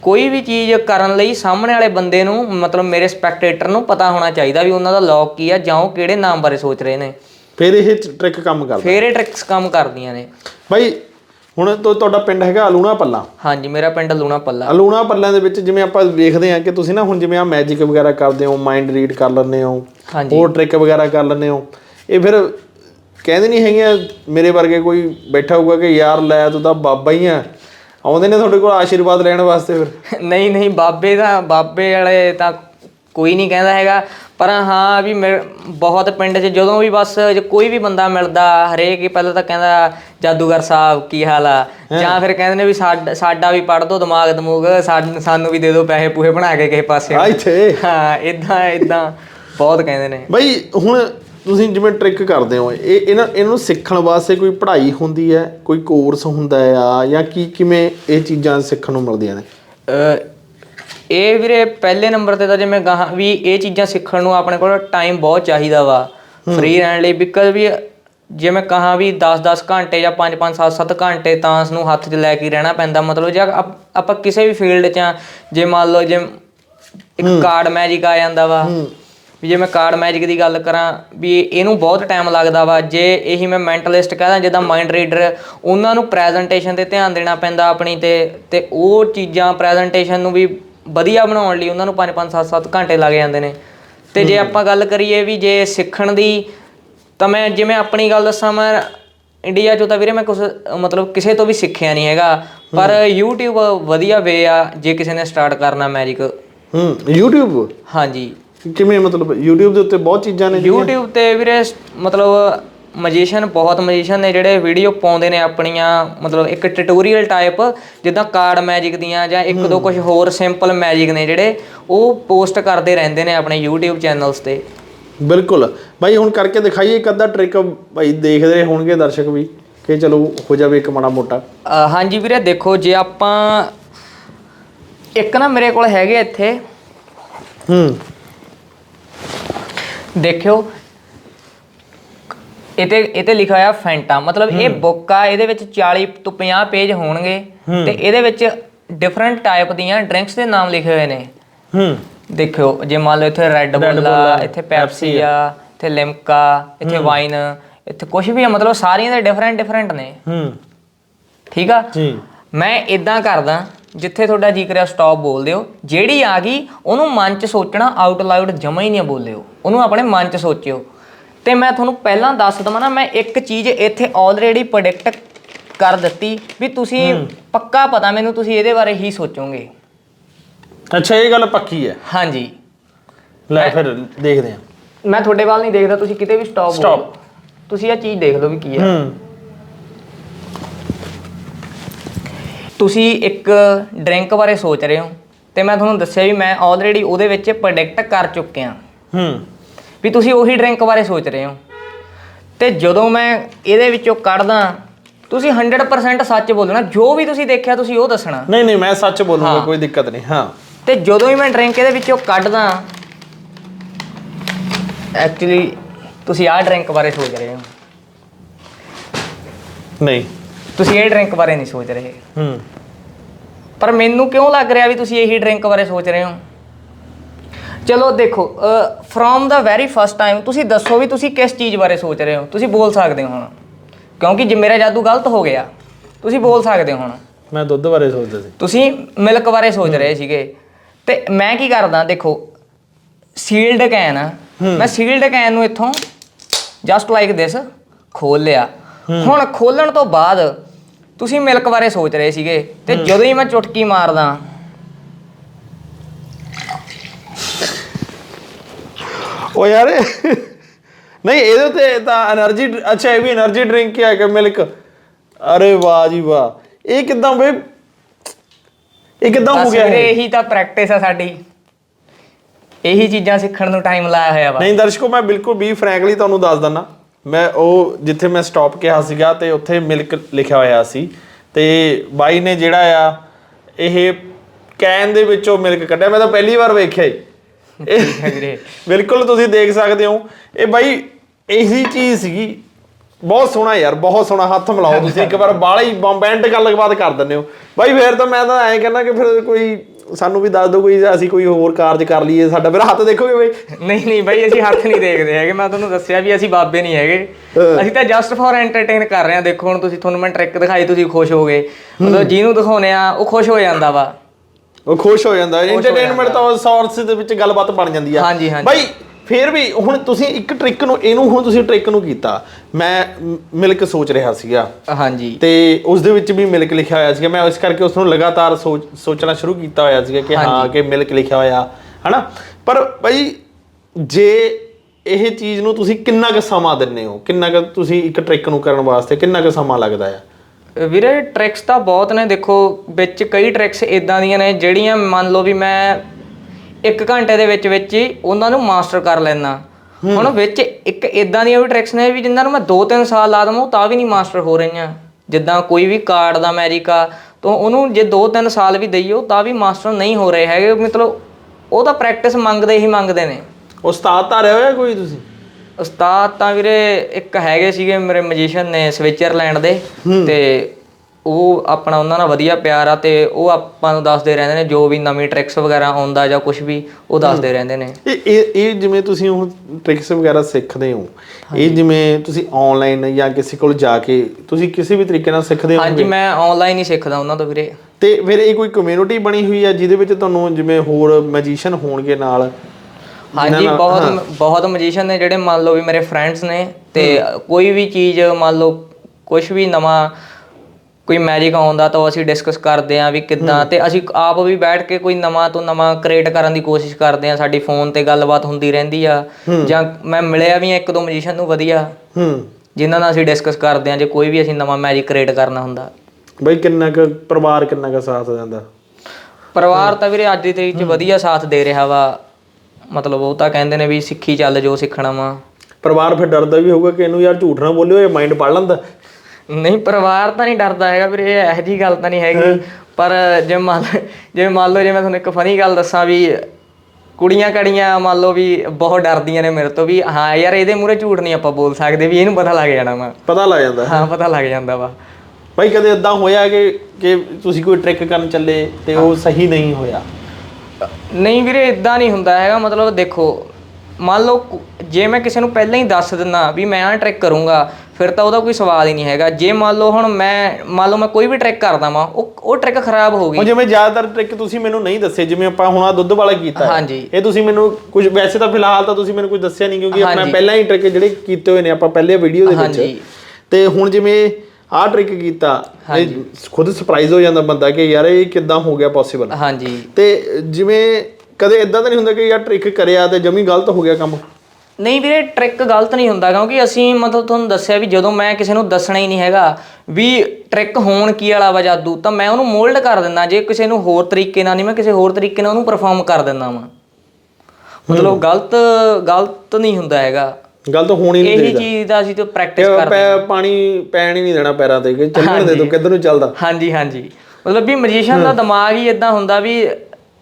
ਕੋਈ ਵੀ ਚੀਜ਼ ਕਰਨ ਲਈ ਸਾਹਮਣੇ ਵਾਲੇ ਬੰਦੇ ਨੂੰ ਮਤਲਬ ਮੇਰੇ ਸਪੈਕਟੇਟਰ ਨੂੰ ਪਤਾ ਹੋਣਾ ਚਾਹੀਦਾ ਵੀ ਉਹਨਾਂ ਦਾ ਲੌਕ ਕੀ ਆ ਜਾਂ ਉਹ ਕਿਹੜੇ ਨਾਮ ਬਾਰੇ ਸੋਚ ਰਹੇ ਨੇ। ਫਿਰ ਇਹ ਟ੍ਰਿਕ ਕੰਮ ਕਰਦਾ। ਫੇਰ ਇਹ ਟ੍ਰਿਕਸ ਕੰਮ ਕਰਦੀਆਂ ਨੇ। ਬਾਈ ਹੁਣ ਤੋਂ ਤੁਹਾਡਾ ਪਿੰਡ ਹੈਗਾ ਅਲੂਣਾ ਪੱਲਾ। ਹਾਂਜੀ ਮੇਰਾ ਪਿੰਡ ਲੂਣਾ ਪੱਲਾ। ਅਲੂਣਾ ਪੱਲਿਆਂ ਦੇ ਵਿੱਚ ਜਿਵੇਂ ਆਪਾਂ ਵੇਖਦੇ ਆ ਕਿ ਤੁਸੀਂ ਨਾ ਹੁਣ ਜਿਵੇਂ ਆ ਮੈਜਿਕ ਵਗੈਰਾ ਕਰਦੇ ਹੋ ਮਾਈਂਡ ਰੀਡ ਕਰ ਲੈਂਦੇ ਹੋ ਹਾਂਜੀ। ਹੋਰ ਟ੍ਰਿਕ ਵਗੈਰਾ ਕਰ ਲੈਂਦੇ ਹੋ। ਇਹ ਫਿਰ ਕਹਿੰਦੇ ਨਹੀਂ ਹੈਗੇ ਮੇਰੇ ਵਰਗੇ ਕੋਈ ਬੈਠਾ ਹੋਊਗਾ ਕਿ ਯਾਰ ਲੈ ਤੂੰ ਤਾਂ ਬਾਬਾ ਹੀ ਆ। ਆਉਂਦੇ ਨੇ ਤੁਹਾਡੇ ਕੋਲ ਆਸ਼ੀਰਵਾਦ ਲੈਣ ਵਾਸਤੇ ਫਿਰ। ਨਹੀਂ ਨਹੀਂ ਬਾਬੇ ਦਾ ਬਾਬੇ ਵਾਲੇ ਤਾਂ ਕੋਈ ਨਹੀਂ ਕਹਿੰਦਾ ਹੈਗਾ। ਪਰ ਹਾਂ ਵੀ ਬਹੁਤ ਪਿੰਡ 'ਚ ਜਦੋਂ ਵੀ ਬਸ ਕੋਈ ਵੀ ਬੰਦਾ ਮਿਲਦਾ ਹਰੇਕ ਹੀ ਪਹਿਲਾਂ ਤਾਂ ਕਹਿੰਦਾ ਜਾਦੂਗਰ ਸਾਹਿਬ ਕੀ ਹਾਲ ਆ? ਜਾਂ ਫਿਰ ਕਹਿੰਦੇ ਨੇ ਵੀ ਸਾਡਾ ਸਾਡਾ ਵੀ ਪੜ ਦੋ ਦਿਮਾਗ ਦਮੂਗ ਸਾਨੂੰ ਵੀ ਦੇ ਦਿਓ ਪੈਸੇ ਪੂਹੇ ਬਣਾ ਕੇ ਕਿਸੇ ਪਾਸੇ। ਆ ਇੱਥੇ। ਹਾਂ ਇਦਾਂ ਇਦਾਂ ਬਹੁਤ ਕਹਿੰਦੇ ਨੇ। ਬਈ ਹੁਣ ਤੁਸੀਂ ਜਿਵੇਂ ਟ੍ਰਿਕ ਕਰਦੇ ਹੋ ਇਹ ਇਹਨਾਂ ਇਹਨੂੰ ਸਿੱਖਣ ਵਾਸਤੇ ਕੋਈ ਪੜ੍ਹਾਈ ਹੁੰਦੀ ਹੈ? ਕੋਈ ਕੋਰਸ ਹੁੰਦਾ ਆ ਜਾਂ ਕੀ ਕਿਵੇਂ ਇਹ ਚੀਜ਼ਾਂ ਸਿੱਖਣ ਨੂੰ ਮਿਲਦੀਆਂ ਨੇ? ਇਹ ਵੀਰੇ ਪਹਿਲੇ ਨੰਬਰ ਤੇ ਤਾਂ ਜਿਵੇਂ ਗਾਹਾਂ ਵੀ ਇਹ ਚੀਜ਼ਾਂ ਸਿੱਖਣ ਨੂੰ ਆਪਣੇ ਕੋਲ ਟਾਈਮ ਬਹੁਤ ਚਾਹੀਦਾ ਵਾ। ਫ੍ਰੀ ਰਹਿਣ ਲਈ ਬਿਕਾਜ਼ ਵੀ ਜੇ ਮੈਂ ਕਹਾਂ ਵੀ 10-10 ਘੰਟੇ ਜਾਂ 5-5 7-7 ਘੰਟੇ ਤਾਂ ਇਸ ਨੂੰ ਹੱਥ 'ਚ ਲੈ ਕੇ ਰਹਿਣਾ ਪੈਂਦਾ। ਮਤਲਬ ਜੇ ਆਪ- ਆਪਾਂ ਕਿਸੇ ਵੀ ਫੀਲਡ 'ਚ ਆ ਜੇ ਮੰਨ ਲਓ ਜੇ ਇੱਕ ਕਾਰਡ ਮੈਜਿਕ ਆ ਜਾਂਦਾ ਵਾ। ਵੀ ਜੇ ਮੈਂ ਕਾਰਡ ਮੈਜਿਕ ਦੀ ਗੱਲ ਕਰਾਂ ਵੀ ਇਹਨੂੰ ਬਹੁਤ ਟਾਈਮ ਲੱਗਦਾ ਵਾ। ਜੇ ਇਹੀ ਮੈਂ ਮੈਂਟਲਿਸਟ ਕਹਦਾ ਜਿੱਦਾਂ ਮਾਈਂਡ ਰੀਡਰ ਉਹਨਾਂ ਨੂੰ ਪ੍ਰੈਜੈਂਟੇਸ਼ਨ ਤੇ ਧਿਆਨ ਦੇਣਾ ਪੈਂਦਾ ਆਪਣੀ ਤੇ ਤੇ ਉਹ ਚੀਜ਼ਾਂ ਪ੍ਰੈਜੈਂਟੇਸ਼ਨ ਨੂੰ ਵੀ ਵਧੀਆ ਬਣਾਉਣ ਲਈ ਉਹਨਾਂ ਨੂੰ 5-5 7-7 ਘੰਟੇ ਲੱਗ ਜਾਂਦੇ ਨੇ। ਤੇ ਜੇ ਆਪਾਂ ਗੱਲ ਕਰੀਏ ਵੀ ਜੇ ਸਿੱਖਣ ਦੀ ਤਾਂ ਮੈਂ ਜਿਵੇਂ ਆਪਣੀ ਗੱਲ ਦੱਸਾਂ ਮੈਂ ਇੰਡੀਆ 'ਚੋਂ ਤਾਂ ਵੀਰੇ ਮੈਂ ਕੁਝ ਮਤਲਬ ਕਿਸੇ ਤੋਂ ਵੀ ਸਿੱਖਿਆ ਨਹੀਂ ਹੈਗਾ। ਪਰ YouTube ਵਧੀਆ ਵੇ ਆ ਜੇ ਕਿਸੇ ਨੇ ਸਟਾਰਟ ਕਰਨਾ ਮੈਜਿਕ ਹੂੰ YouTube? ਹਾਂਜੀ। ਕਿਵੇਂ ਮਤਲਬ YouTube ਦੇ ਉੱਤੇ ਬਹੁਤ ਚੀਜ਼ਾਂ ਨੇ YouTube ਤੇ ਵੀਰੇ ਮਤਲਬ ਮਜੀਸ਼ੀਅਨ ਬਹੁਤ ਮਜੀਸ਼ੀਅਨ ਨੇ ਜਿਹੜੇ ਵੀਡੀਓ ਪਾਉਂਦੇ ਨੇ ਆਪਣੀਆਂ ਮਤਲਬ ਇੱਕ ਟਿਊਟੋਰੀਅਲ ਟਾਈਪ ਜਿੱਦਾਂ ਕਾਰਡ ਮੈਜਿਕ ਦੀਆਂ ਜਾਂ ਇੱਕ ਦੋ ਕੁਝ ਹੋਰ ਸਿੰਪਲ ਮੈਜਿਕ ਨੇ ਜਿਹੜੇ ਉਹ ਪੋਸਟ ਕਰਦੇ ਰਹਿੰਦੇ ਨੇ ਆਪਣੇ YouTube ਚੈਨਲਸ ਤੇ। ਬਿਲਕੁਲ। ਭਾਈ ਹੁਣ ਕਰਕੇ ਦਿਖਾਈਏ ਇੱਕ ਅੱਧਾ ਟ੍ਰਿਕ ਭਾਈ ਦੇਖਦੇ ਰਹੇ ਹੋਣਗੇ ਦਰਸ਼ਕ ਵੀ ਕਿ ਚਲੋ ਹੋ ਜਾਵੇ ਇੱਕ ਮਾੜਾ ਮੋਟਾ। ਹਾਂਜੀ ਵੀਰੇ ਦੇਖੋ ਜੇ ਆਪਾਂ ਇੱਕ ਨਾ ਮੇਰੇ ਕੋਲ ਹੈਗੇ ਇੱਥੇ। ਹੂੰ। ਦੇਖਿਓ ਇਤੇ ਇਤੇ ਲਿਖਿਆ ਹੋਇਆ ਫੈਂਟਾ ਮਤਲਬ ਇਹ ਬੁੱਕ ਆ ਇਹਦੇ ਵਿੱਚ 40 ਤੋਂ 50 ਪੇਜ ਹੋਣਗੇ ਤੇ ਇਹਦੇ ਵਿੱਚ ਡਿਫਰੈਂਟ ਟਾਈਪ ਦੀਆਂ ਡਰਿੰਕਸ ਦੇ ਨਾਮ ਲਿਖੇ ਹੋਏ ਨੇ। ਹੂੰ। ਦੇਖਿਓ ਜੇ ਮੰਨ ਲਓ ਇੱਥੇ ਰੈੱਡ ਬੁੱਲ ਆ ਇੱਥੇ ਪੈਪਸੀ ਆ। ਇੱਥੇ ਲਿਮਕਾ ਇੱਥੇ ਵਾਈਨ ਇੱਥੇ ਕੁਝ ਵੀ ਆ ਮਤਲਬ ਸਾਰੀਆਂ ਦੇ ਡਿਫਰੈਂਟ ਡਿਫਰੈਂਟ ਨੇ। ਹੂੰ। ਠੀਕ ਆ? ਜੀ। ਮੈਂ ਇਦਾਂ ਕਰਦਾ ਜਿੱਥੇ ਤੁਹਾਡਾ ਜੀ ਕਰਿਆ ਸਟਾਪ ਬੋਲ ਦਿਓ। ਜਿਹੜੀ ਆ ਗਈ ਉਹਨੂੰ ਮਨ 'ਚ ਸੋਚਣਾ ਆਊਟ ਲਾਊਡ ਜਮਾ ਹੀ ਨਹੀਂ ਬੋਲਿਓ। ਉਹਨੂੰ ਆਪਣੇ ਮਨ 'ਚ ਸੋਚਿਓ। ਤੇ ਮੈਂ ਤੁਹਾਨੂੰ ਪਹਿਲਾਂ ਦੱਸ ਦਵਾਂ ਨਾ ਮੈਂ ਇੱਕ ਚੀਜ਼ ਇੱਥੇ ਆਲਰੇਡੀ ਪ੍ਰੈਡਿਕਟ ਕਰ ਦਿੱਤੀ ਵੀ ਤੁਸੀਂ ਪੱਕਾ ਪਤਾ ਮੈਨੂੰ ਤੁਸੀਂ ਇਹਦੇ ਬਾਰੇ ਹੀ ਸੋਚੋਗੇ। ਅੱਛਾ ਇਹ ਗੱਲ ਪੱਕੀ ਹੈ? ਹਾਂਜੀ। ਲੈ ਫਿਰ ਦੇਖਦੇ ਹਾਂ। ਮੈਂ ਤੁਹਾਡੇ ਵੱਲ ਨਹੀਂ ਦੇਖਦਾ ਤੁਸੀਂ ਕਿਤੇ ਵੀ ਸਟਾਪ Stop. ਤੁਸੀਂ ਇਹ ਚੀਜ਼ ਦੇਖ ਲਓ ਵੀ ਕੀ ਹੈ। ਹੂੰ। ਤੁਸੀਂ ਇੱਕ ਡਰਿੰਕ ਬਾਰੇ ਸੋਚ ਰਹੇ ਹੋ ਤੇ ਮੈਂ ਤੁਹਾਨੂੰ ਦੱਸਿਆ ਵੀ ਮੈਂ ਆਲਰੇਡੀ ਉਹਦੇ ਵਿੱਚ ਪ੍ਰੈਡਿਕਟ ਕਰ ਚੁੱਕਿਆ। ਹੂੰ। ਵੀ ਤੁਸੀਂ ਉਹੀ ਡਰਿੰਕ ਬਾਰੇ ਸੋਚ ਰਹੇ ਹੋ। ਤੇ ਜਦੋਂ ਮੈਂ ਇਹਦੇ ਵਿੱਚੋਂ ਕੱਢਦਾ ਤੁਸੀਂ 100% ਸੱਚ ਬੋਲਣਾ ਜੋ ਵੀ ਤੁਸੀਂ ਦੇਖਿਆ ਤੁਸੀਂ ਉਹ ਦੱਸਣਾ। ਨਹੀਂ ਨਹੀਂ ਮੈਂ ਸੱਚ ਬੋਲੂੰਗਾ ਕੋਈ ਦਿੱਕਤ ਨਹੀਂ ਹਾਂ। ਤੇ ਜਦੋਂ ਹੀ ਮੈਂ ਡਰਿੰਕ ਇਹਦੇ ਵਿੱਚੋਂ ਕੱਢਦਾ ਐਕਚੁਅਲੀ ਤੁਸੀਂ ਆਹ ਡਰਿੰਕ ਬਾਰੇ ਸੋਚ ਰਹੇ ਹੋ। ਨਹੀਂ। ਤੁਸੀਂ ਇਹ ਡਰਿੰਕ ਬਾਰੇ ਨਹੀਂ ਸੋਚ ਰਹੇ। ਹੂੰ। ਪਰ ਮੈਨੂੰ ਕਿਉਂ ਲੱਗ ਰਿਹਾ ਵੀ ਤੁਸੀਂ ਇਹੀ ਡਰਿੰਕ ਬਾਰੇ ਸੋਚ ਰਹੇ ਹੋ? ਚਲੋ ਦੇਖੋ from the very first time ਤੁਸੀਂ ਦੱਸੋ ਵੀ ਤੁਸੀਂ ਕਿਸ ਚੀਜ਼ ਬਾਰੇ ਸੋਚ ਰਹੇ ਹੋ? ਤੁਸੀਂ ਬੋਲ ਸਕਦੇ ਹੋ ਹੁਣ। ਕਿਉਂਕਿ ਜੇ ਮੇਰਾ ਜਾਦੂ ਗਲਤ ਹੋ ਗਿਆ ਤੁਸੀਂ ਬੋਲ ਸਕਦੇ ਹੋ ਹੁਣ। ਮੈਂ ਦੁੱਧ ਬਾਰੇ ਸੋਚਦਾ ਸੀ। ਤੁਸੀਂ ਮਿਲਕ ਬਾਰੇ ਸੋਚ ਰਹੇ ਸੀਗੇ। ਤੇ ਮੈਂ ਕੀ ਕਰਦਾ ਦੇਖੋ ਸੀਲਡ ਕੈਨ ਆ ਮੈਂ ਸੀਲਡ ਕੈਨ ਨੂੰ ਇੱਥੋਂ ਜਸਟ ਲਾਈਕ ਦਿਸ ਖੋਲ ਲਿਆ। ਹੁਣ ਖੋਲਣ ਤੋਂ ਬਾਅਦ ਤੁਸੀਂ ਮਿਲਕ ਬਾਰੇ ਸੋਚ ਰਹੇ ਸੀਗੇ। ਤੇ ਜਦੋਂ ਹੀ ਮੈਂ ਚੁਟਕੀ ਮਾਰਦਾ ਉਹ ਯਾਰ। ਨਹੀਂ ਇਹਦੇ ਉਤੇ ਤਾਂ એનર્ਜੀ ਅੱਛਾ ਇਹ ਵੀ એનર્ਜੀ ਡਰਿੰਕ ਹੈ ਕਿ ਮਿਲਕ ਅਰੇ ਵਾਹ ਜੀ ਵਾਹ। ਇਹ ਕਿਦਾਂ ਬਈ? ਇਹ ਕਿਦਾਂ ਹੋ ਗਿਆ ਇਹ? ਇਹੀ ਤਾਂ ਪ੍ਰੈਕਟਿਸ ਆ ਸਾਡੀ। ਇਹੀ ਚੀਜ਼ਾਂ ਸਿੱਖਣ ਨੂੰ ਟਾਈਮ ਲਾਇਆ ਹੋਇਆ ਵਾ। ਨਹੀਂ ਦਰਸ਼ਕੋ ਮੈਂ ਬਿਲਕੁਲ ਵੀ ਫ੍ਰੈਂਕਲੀ ਤੁਹਾਨੂੰ ਦੱਸ ਦਿੰਦਾ। ਮੈਂ ਉਹ ਜਿੱਥੇ ਮੈਂ ਸਟਾਪ ਕਿਹਾ ਸੀਗਾ ਤੇ ਉੱਥੇ ਮਿਲਕ ਲਿਖਿਆ ਹੋਇਆ ਸੀ। ਤੇ ਬਾਈ ਨੇ ਜਿਹੜਾ ਆ ਇਹ ਕੈਨ ਦੇ ਵਿੱਚੋਂ ਮਿਲਕ ਕੱਢਿਆ। ਮੈਂ ਤਾਂ ਪਹਿਲੀ ਵਾਰ ਵੇਖਿਆ ਹੀ ਵੀਰੇ ਬਿਲਕੁਲ ਤੁਸੀਂ ਦੇਖ ਸਕਦੇ ਹੋ। ਇਹ ਬਾਈ ਇਹੀ ਚੀਜ਼ ਸੀਗੀ। ਬਹੁਤ ਸੋਹਣਾ ਯਾਰ ਬਹੁਤ ਸੋਹਣਾ। ਹੱਥ ਮਿਲਾਓ ਤੁਸੀਂ। ਇੱਕ ਵਾਰ ਬਾਹਲਾ ਹੀ ਬੰਬੈਂਟ ਗੱਲਬਾਤ ਕਰ ਦਿੰਦੇ ਹੋ। ਬਾਈ ਫੇਰ ਤਾਂ ਮੈਂ ਤਾਂ ਐਂ ਕਹਿੰਦਾ ਕਿ ਫਿਰ ਕੋਈ ਸਾਨੂੰ ਵੀ ਦੱਸ ਦਿਓ ਕੋਈ ਅਸੀਂ ਕੋਈ ਹੋਰ ਕਾਰਜ ਕਰ ਲਈਏ ਸਾਡਾ। ਫਿਰ ਹੱਥ ਦੇਖੋਗੇ ਬਾਈ। ਨਹੀਂ ਨਹੀਂ ਬਾਈ ਅਸੀਂ ਹੱਥ ਨਹੀਂ ਦੇਖਦੇ ਹੈਗੇ। ਮੈਂ ਤੁਹਾਨੂੰ ਦੱਸਿਆ ਵੀ ਅਸੀਂ ਬਾਬੇ ਨਹੀਂ ਹੈਗੇ। ਅਸੀਂ ਤਾਂ ਜਸਟ ਫॉर ਐਂਟਰਟੇਨ ਕਰ ਰਹੇ ਹਾਂ। ਦੇਖੋ ਹੁਣ ਤੁਸੀਂ ਤੁਹਾਨੂੰ ਮੈਂ ਟ੍ਰਿਕ ਦਿਖਾਈ ਤੁਸੀਂ ਖੁਸ਼ ਹੋ ਗਏ। ਮਤਲਬ ਜਿਹਨੂੰ ਦਿਖਾਉਨੇ ਆ ਉਹ ਖੁਸ਼ ਹੋ ਜਾਂਦਾ ਵਾ। ਉਹ ਖੁਸ਼ ਹੋ ਜਾਂਦਾ ਐਂਟਰਟੇਨਮੈਂਟ ਤਾਂ ਸੌਰਸ ਦੇ ਵਿੱਚ ਗੱਲਬਾਤ ਬਣ ਜਾਂਦੀ ਆ। ਹਾਂਜੀ, ਹਾਂਜੀ। ਬਾਈ ਫੇਰ ਵੀ ਹੁਣ ਤੁਸੀਂ ਇੱਕ ਟ੍ਰਿਕ ਨੂੰ ਇਹਨੂੰ ਹੁਣ ਤੁਸੀਂ ਟ੍ਰਿਕ ਨੂੰ ਕੀਤਾ। ਮੈਂ ਮਿਲਕ ਸੋਚ ਰਿਹਾ ਸੀਗਾ। ਹਾਂਜੀ। ਤੇ ਉਸ ਦੇ ਵਿੱਚ ਵੀ ਮਿਲਕ ਲਿਖਿਆ ਹੋਇਆ ਸੀਗਾ। ਮੈਂ ਇਸ ਕਰਕੇ ਉਸ ਨੂੰ ਲਗਾਤਾਰ ਸੋਚ ਸੋਚਣਾ ਸ਼ੁਰੂ ਕੀਤਾ ਹੋਇਆ ਸੀਗਾ ਕਿ ਹਾਂ ਕਿ ਮਿਲਕ ਲਿਖਿਆ ਹੋਇਆ ਹਨਾ? ਪਰ ਭਾਈ ਜੇ ਇਹ ਚੀਜ਼ ਨੂੰ ਤੁਸੀਂ ਕਿੰਨਾ ਕੁ ਸਮਾਂ ਦਿੰਦੇ ਹੋ? ਕਿੰਨਾ ਕੁ ਤੁਸੀਂ ਇੱਕ ਟ੍ਰਿਕ ਨੂੰ ਕਰਨ ਵਾਸਤੇ ਕਿੰਨਾ ਕੁ ਸਮਾਂ ਲੱਗਦਾ ਆ? ਵੀਰੇ ਟ੍ਰਿਕਸ ਤਾਂ ਬਹੁਤ ਨੇ ਦੇਖੋ ਵਿੱਚ ਕਈ ਟ੍ਰਿਕਸ ਇਦਾਂ ਦੀਆਂ ਨੇ ਜਿਹੜੀਆਂ ਮੰਨ ਲਓ ਵੀ ਮੈਂ 1 ਘੰਟੇ ਦੇ ਵਿੱਚ ਵਿੱਚ ਹੀ ਉਹਨਾਂ ਨੂੰ ਮਾਸਟਰ ਕਰ ਲੈਣਾ ਹੁਣ ਵਿੱਚ ਇੱਕ ਇਦਾਂ ਦੀਆਂ ਵੀ ਟ੍ਰਿਕਸ ਨੇ ਵੀ ਜਿਨ੍ਹਾਂ ਨੂੰ ਮੈਂ 2-3 ਸਾਲ ਲਾ ਦਵਾਂ ਉਹ ਤਾਂ ਵੀ ਨਹੀਂ ਮਾਸਟਰ ਹੋ ਰਹੀਆਂ। ਜਿੱਦਾਂ ਕੋਈ ਵੀ ਕਾਰਡ ਦਾ ਆ ਤਾਂ ਉਹਨੂੰ ਜੇ 2-3 ਸਾਲ ਵੀ ਦਈਓ ਤਾਂ ਵੀ ਮਾਸਟਰ ਨਹੀਂ ਹੋ ਰਹੇ ਹੈਗੇ। ਮਤਲਬ ਉਹ ਤਾਂ ਪ੍ਰੈਕਟਿਸ ਮੰਗਦੇ ਹੀ ਮੰਗਦੇ ਨੇ। ਉਸਤਾਦ ਧਾਰਿਆ ਹੋਇਆ ਕੋਈ ਤੁਸੀਂ? ਉਸਤਾਦ ਤਾਂ ਵੀਰੇ ਇੱਕ ਹੈਗੇ ਸੀਗੇ ਮੇਰੇ ਮੈਜੀਸ਼ੀਅਨ ਨੇ ਸਵਿਟਜ਼ਰਲੈਂਡ ਦੇ ਤੇ ਉਹ ਆਪਣਾ ਉਹਨਾਂ ਨਾਲ ਵਧੀਆ ਪਿਆਰ ਆ ਤੇ ਉਹ ਆਪਾਂ ਨੂੰ ਦੱਸਦੇ ਰਹਿੰਦੇ ਨੇ ਜੋ ਵੀ ਨਵੀਂ ਟ੍ਰਿਕਸ ਵਗੈਰਾ ਆਉਂਦਾ ਜਾਂ ਕੁਝ ਵੀ ਉਹ ਦੱਸਦੇ ਰਹਿੰਦੇ ਨੇ। ਇਹ ਇਹ ਇਹ ਜਿਵੇਂ ਤੁਸੀਂ ਹੁਣ ਟ੍ਰਿਕਸ ਵਗੈਰਾ ਸਿੱਖਦੇ ਹੋ ਇਹ ਜਿਵੇਂ ਤੁਸੀਂ ਆਨਲਾਈਨ ਜਾਂ ਕਿਸੇ ਕੋਲ ਜਾ ਕੇ ਤੁਸੀਂ ਕਿਸੇ ਵੀ ਤਰੀਕੇ ਨਾਲ ਸਿੱਖਦੇ ਹੋ ਹਾਂਜੀ ਮੈਂ ਆਨਲਾਈਨ ਹੀ ਸਿੱਖਦਾ ਉਹਨਾਂ ਤੋਂ ਵੀਰੇ। ਤੇ ਫਿਰ ਇਹ ਕੋਈ ਕਮਿਊਨਿਟੀ ਬਣੀ ਹੋਈ ਹੈ ਜਿਹਦੇ ਵਿੱਚ ਤੁਹਾਨੂੰ ਜਿਵੇਂ ਹੋਰ ਮੈਜੀਸ਼ੀਅਨ ਹੋਣਗੇ ਨਾਲ? ਹਾਂਜੀ ਬਹੁਤ ਬਹੁਤ ਮੈਜੀਸ਼ੀਅਨ ਨੇ ਜਿਹੜੇ ਮੰਨ ਲਓ ਵੀ ਮੇਰੇ ਫਰੈਂਡਸ ਨੇ ਤੇ ਕੋਈ ਵੀ ਚੀਜ਼ ਮੰਨ ਲਓ ਕੁਝ ਵੀ ਨਵਾਂ ਕੋਈ ਮੈਜਿਕ ਆਉਂਦਾ ਤਾਂ ਉਹ ਅਸੀਂ ਡਿਸਕਸ ਕਰਦੇ ਆਂ ਵੀ ਕਿੱਦਾਂ ਤੇ ਅਸੀਂ ਆਪ ਵੀ ਬੈਠ ਕੇ ਕੋਈ ਨਵਾਂ ਤੋਂ ਨਵਾਂ ਕ੍ਰੀਏਟ ਕਰਨ ਦੀ ਕੋਸ਼ਿਸ਼ ਕਰਦੇ ਆਂ ਸਾਡੀ ਫੋਨ ਤੇ ਗੱਲਬਾਤ ਹੁੰਦੀ ਰਹਿੰਦੀ ਆ ਜਾਂ ਮੈਂ ਮਿਲਿਆ ਵੀ ਆ ਇੱਕ ਦੋ ਮੈਜੀਸ਼ੀਅਨ ਨੂੰ ਵਧੀਆ ਹੂੰ। ਜਿਨ੍ਹਾਂ ਨਾਲ ਅਸੀਂ ਡਿਸਕਸ ਕਰਦੇ ਆਂ ਜੇ ਕੋਈ ਵੀ ਅਸੀਂ ਨਵਾਂ ਮੈਜਿਕ ਕ੍ਰੀਏਟ ਕਰਨਾ ਹੁੰਦਾ। ਬਈ ਕਿੰਨਾ ਕੁ ਪਰਿਵਾਰ ਕਿੰਨਾ ਕੁ ਸਾਥ ਦਿੰਦਾ? ਪਰਿਵਾਰ ਤਾਂ ਵੀਰੇ ਅੱਜ ਦੀ ਤਰੀਕ 'ਚ ਵਧੀਆ ਸਾਥ ਦੇ ਰਿਹਾ ਵਾ। ਮਤਲਬ ਉਹ ਤਾਂ ਕਹਿੰਦੇ ਨੇ ਵੀ ਸਿੱਖੀ ਚੱਲ ਜੋ ਸਿੱਖਣਾ ਵਾ। ਪਰਿਵਾਰ ਫਿਰ ਡਰਦਾ ਵੀ ਹੋਊਗਾ ਕਿ ਇਹਨੂੰ ਯਾਰ ਝੂਠ ਨਾ ਬੋਲਿਓ ਇਹ ਮਾਈਂਡ ਪੜ ਲੈਂਦਾ। ਨਹੀਂ ਪਰਿਵਾਰ ਤਾਂ ਨਹੀਂ ਡਰਦਾ ਹੈਗਾ ਵੀਰੇ ਇਹ ਇਹੋ ਜੀ ਗੱਲ ਤਾਂ ਨਹੀਂ ਹੈਗੀ। ਪਰ ਜੇ ਮੰਨ ਜੇ ਮੰਨ ਲਓ ਜੇ ਮੈਂ ਤੁਹਾਨੂੰ ਇੱਕ ਫਨੀ ਗੱਲ ਦੱਸਾਂ ਵੀ ਕੁੜੀਆਂ ਕੜੀਆਂ ਮੰਨ ਲਓ ਵੀ ਬਹੁਤ ਡਰਦੀਆਂ ਨੇ ਮੇਰੇ ਤੋਂ ਵੀ ਹਾਂ ਯਾਰ ਇਹਦੇ ਮੂਹਰੇ ਝੂਠ ਨਹੀਂ ਆਪਾਂ ਬੋਲ ਸਕਦੇ ਵੀ ਇਹਨੂੰ ਪਤਾ ਲੱਗ ਜਾਣਾ ਵਾ। ਪਤਾ ਲੱਗ ਜਾਂਦਾ। ਹਾਂ ਪਤਾ ਲੱਗ ਜਾਂਦਾ ਵਾ। ਬਈ ਕਦੇ ਇਦਾਂ ਹੋਇਆ ਕਿ ਕਿ ਤੁਸੀਂ ਕੋਈ ਟ੍ਰਿਕ ਕਰਨ ਚੱਲੇ ਤੇ ਉਹ ਸਹੀ ਨਹੀਂ ਹੋਇਆ? ਨਹੀਂ ਵੀਰੇ ਇਦਾਂ ਨਹੀਂ ਹੁੰਦਾ ਹੈਗਾ ਮਤਲਬ ਦੇਖੋ ਮੰਨ ਲਓ ਕੁ- ਜੇ ਮੈਂ ਕਿਸੇ ਨੂੰ ਪਹਿਲਾਂ ਹੀ ਦੱਸ ਦਿੰਦਾ ਵੀ ਮੈਂ ਆਹ ਟ੍ਰਿਕ ਕਰੂੰਗਾ ਫਿਰ ਤਾਂ ਉਹਦਾ ਕੋਈ ਸਵਾਲ ਹੀ ਨਹੀਂ ਹੈਗਾ ਜੇ ਮੰਨ ਲਓ ਹੁਣ ਮੈਂ ਮੰਨ ਲਓ ਮੈਂ ਕੋਈ ਵੀ ਟ੍ਰਿਕ ਕਰਦਾ ਵਾਂ ਉਹ ਉਹ ਟ੍ਰਿਕ ਖਰਾਬ ਹੋ ਗਈ ਜਿਵੇਂ ਜ਼ਿਆਦਾਤਰ ਟ੍ਰਿਕ ਤੁਸੀਂ ਮੈਨੂੰ ਨਹੀਂ ਦੱਸੇ ਜਿਵੇਂ ਆਪਾਂ ਹੁਣ ਆ ਦੁੱਧ ਵਾਲਾ ਕੀਤਾ ਹੈ। ਹਾਂਜੀ। ਇਹ ਤੁਸੀਂ ਮੈਨੂੰ ਕੁਝ ਵੈਸੇ ਤਾਂ ਫਿਲਹਾਲ ਤਾਂ ਤੁਸੀਂ ਮੈਨੂੰ ਕੁਝ ਦੱਸਿਆ ਨਹੀਂ ਕਿਉਂਕਿ ਆਪਣਾ ਹਾਂਜੀ। ਪਹਿਲਾਂ ਹੀ ਟ੍ਰਿਕ ਜਿਹੜੇ ਕੀਤੇ ਹੋਏ ਨੇ ਆਪਾਂ ਪਹਿਲੇ ਵੀਡੀਓ ਦੇ ਵਿੱਚ ਹਾਂਜੀ। ਤੇ ਹੁਣ ਜਿਵੇਂ ਆਹ ਟ੍ਰਿਕ ਕੀਤਾ ਇਹ ਖੁਦ ਸਰਪ੍ਰਾਈਜ਼ ਹੋ ਜਾਂਦਾ ਬੰਦਾ ਕਿ ਯਾਰ ਇਹ ਕਿੱਦਾਂ ਹੋ ਗਿਆ ਪੋਸੀਬਲ ਹਾਂਜੀ। ਤੇ ਜਿਵੇਂ ਕਦੇ ਇਦਾਂ ਤਾਂ ਨਹੀਂ ਹੁੰਦਾ ਕਿ ਯਾਰ ਟ੍ਰਿਕ ਕਰਿਆ ਤੇ ਜਮੀ ਗਲਤ ਹੋ ਗਿਆ ਕੰਮ? ਨਹੀਂ ਵੀਰੇ ਟ੍ਰਿਕ ਗਲਤ ਨਹੀਂ ਹੁੰਦਾ ਕਿਉਂਕਿ ਅਸੀਂ ਮਤਲਬ ਤੁਹਾਨੂੰ ਦੱਸਿਆ ਵੀ ਜਦੋਂ ਮੈਂ ਕਿਸੇ ਨੂੰ ਦੱਸਣਾ ਹੀ ਨਹੀਂ ਹੈਗਾ ਵੀ ਟ੍ਰਿਕ ਹੋਣ ਕੀ ਵਾਲਾ ਵਾ ਜਾਦੂ ਤਾਂ ਮੈਂ ਉਹਨੂੰ ਮੋਲਡ ਕਰ ਦਿੰਦਾ ਜੇ ਕਿਸੇ ਨੂੰ ਹੋਰ ਤਰੀਕੇ ਨਾਲ ਨਹੀਂ ਮੈਂ ਕਿਸੇ ਹੋਰ ਤਰੀਕੇ ਨਾਲ ਉਹਨੂੰ ਪਰਫਾਰਮ ਕਰ ਦਿੰਦਾ ਵਾਂ। ਮਤਲਬ ਗਲਤ ਗਲਤ ਨਹੀਂ ਹੁੰਦਾ ਹੈਗਾ। ਗਲਤ ਹੋਣੀ ਨਹੀਂ ਇਹੀ ਚੀਜ਼ ਦਾ ਅਸੀਂ ਤਾਂ ਪ੍ਰੈਕਟਿਸ ਚਾਹੀਦਾ ਕਰਦੇ ਪੈ ਪਾਣੀ ਪੈਣ ਹੀ ਨਹੀਂ ਦੇਣਾ ਪੈਰਾਂ ਤੇ ਕਿ ਚੱਲਣ ਦੇ ਤੂੰ ਕਿੱਧਰ ਨੂੰ ਚੱਲਦਾ? ਹਾਂਜੀ ਹਾਂਜੀ। ਮਤਲਬ ਵੀ ਮੈਜੀਸ਼ੀਅਨ ਦਾ ਦਿਮਾਗ ਹੀ ਇਦਾਂ ਹੁੰਦਾ ਵੀ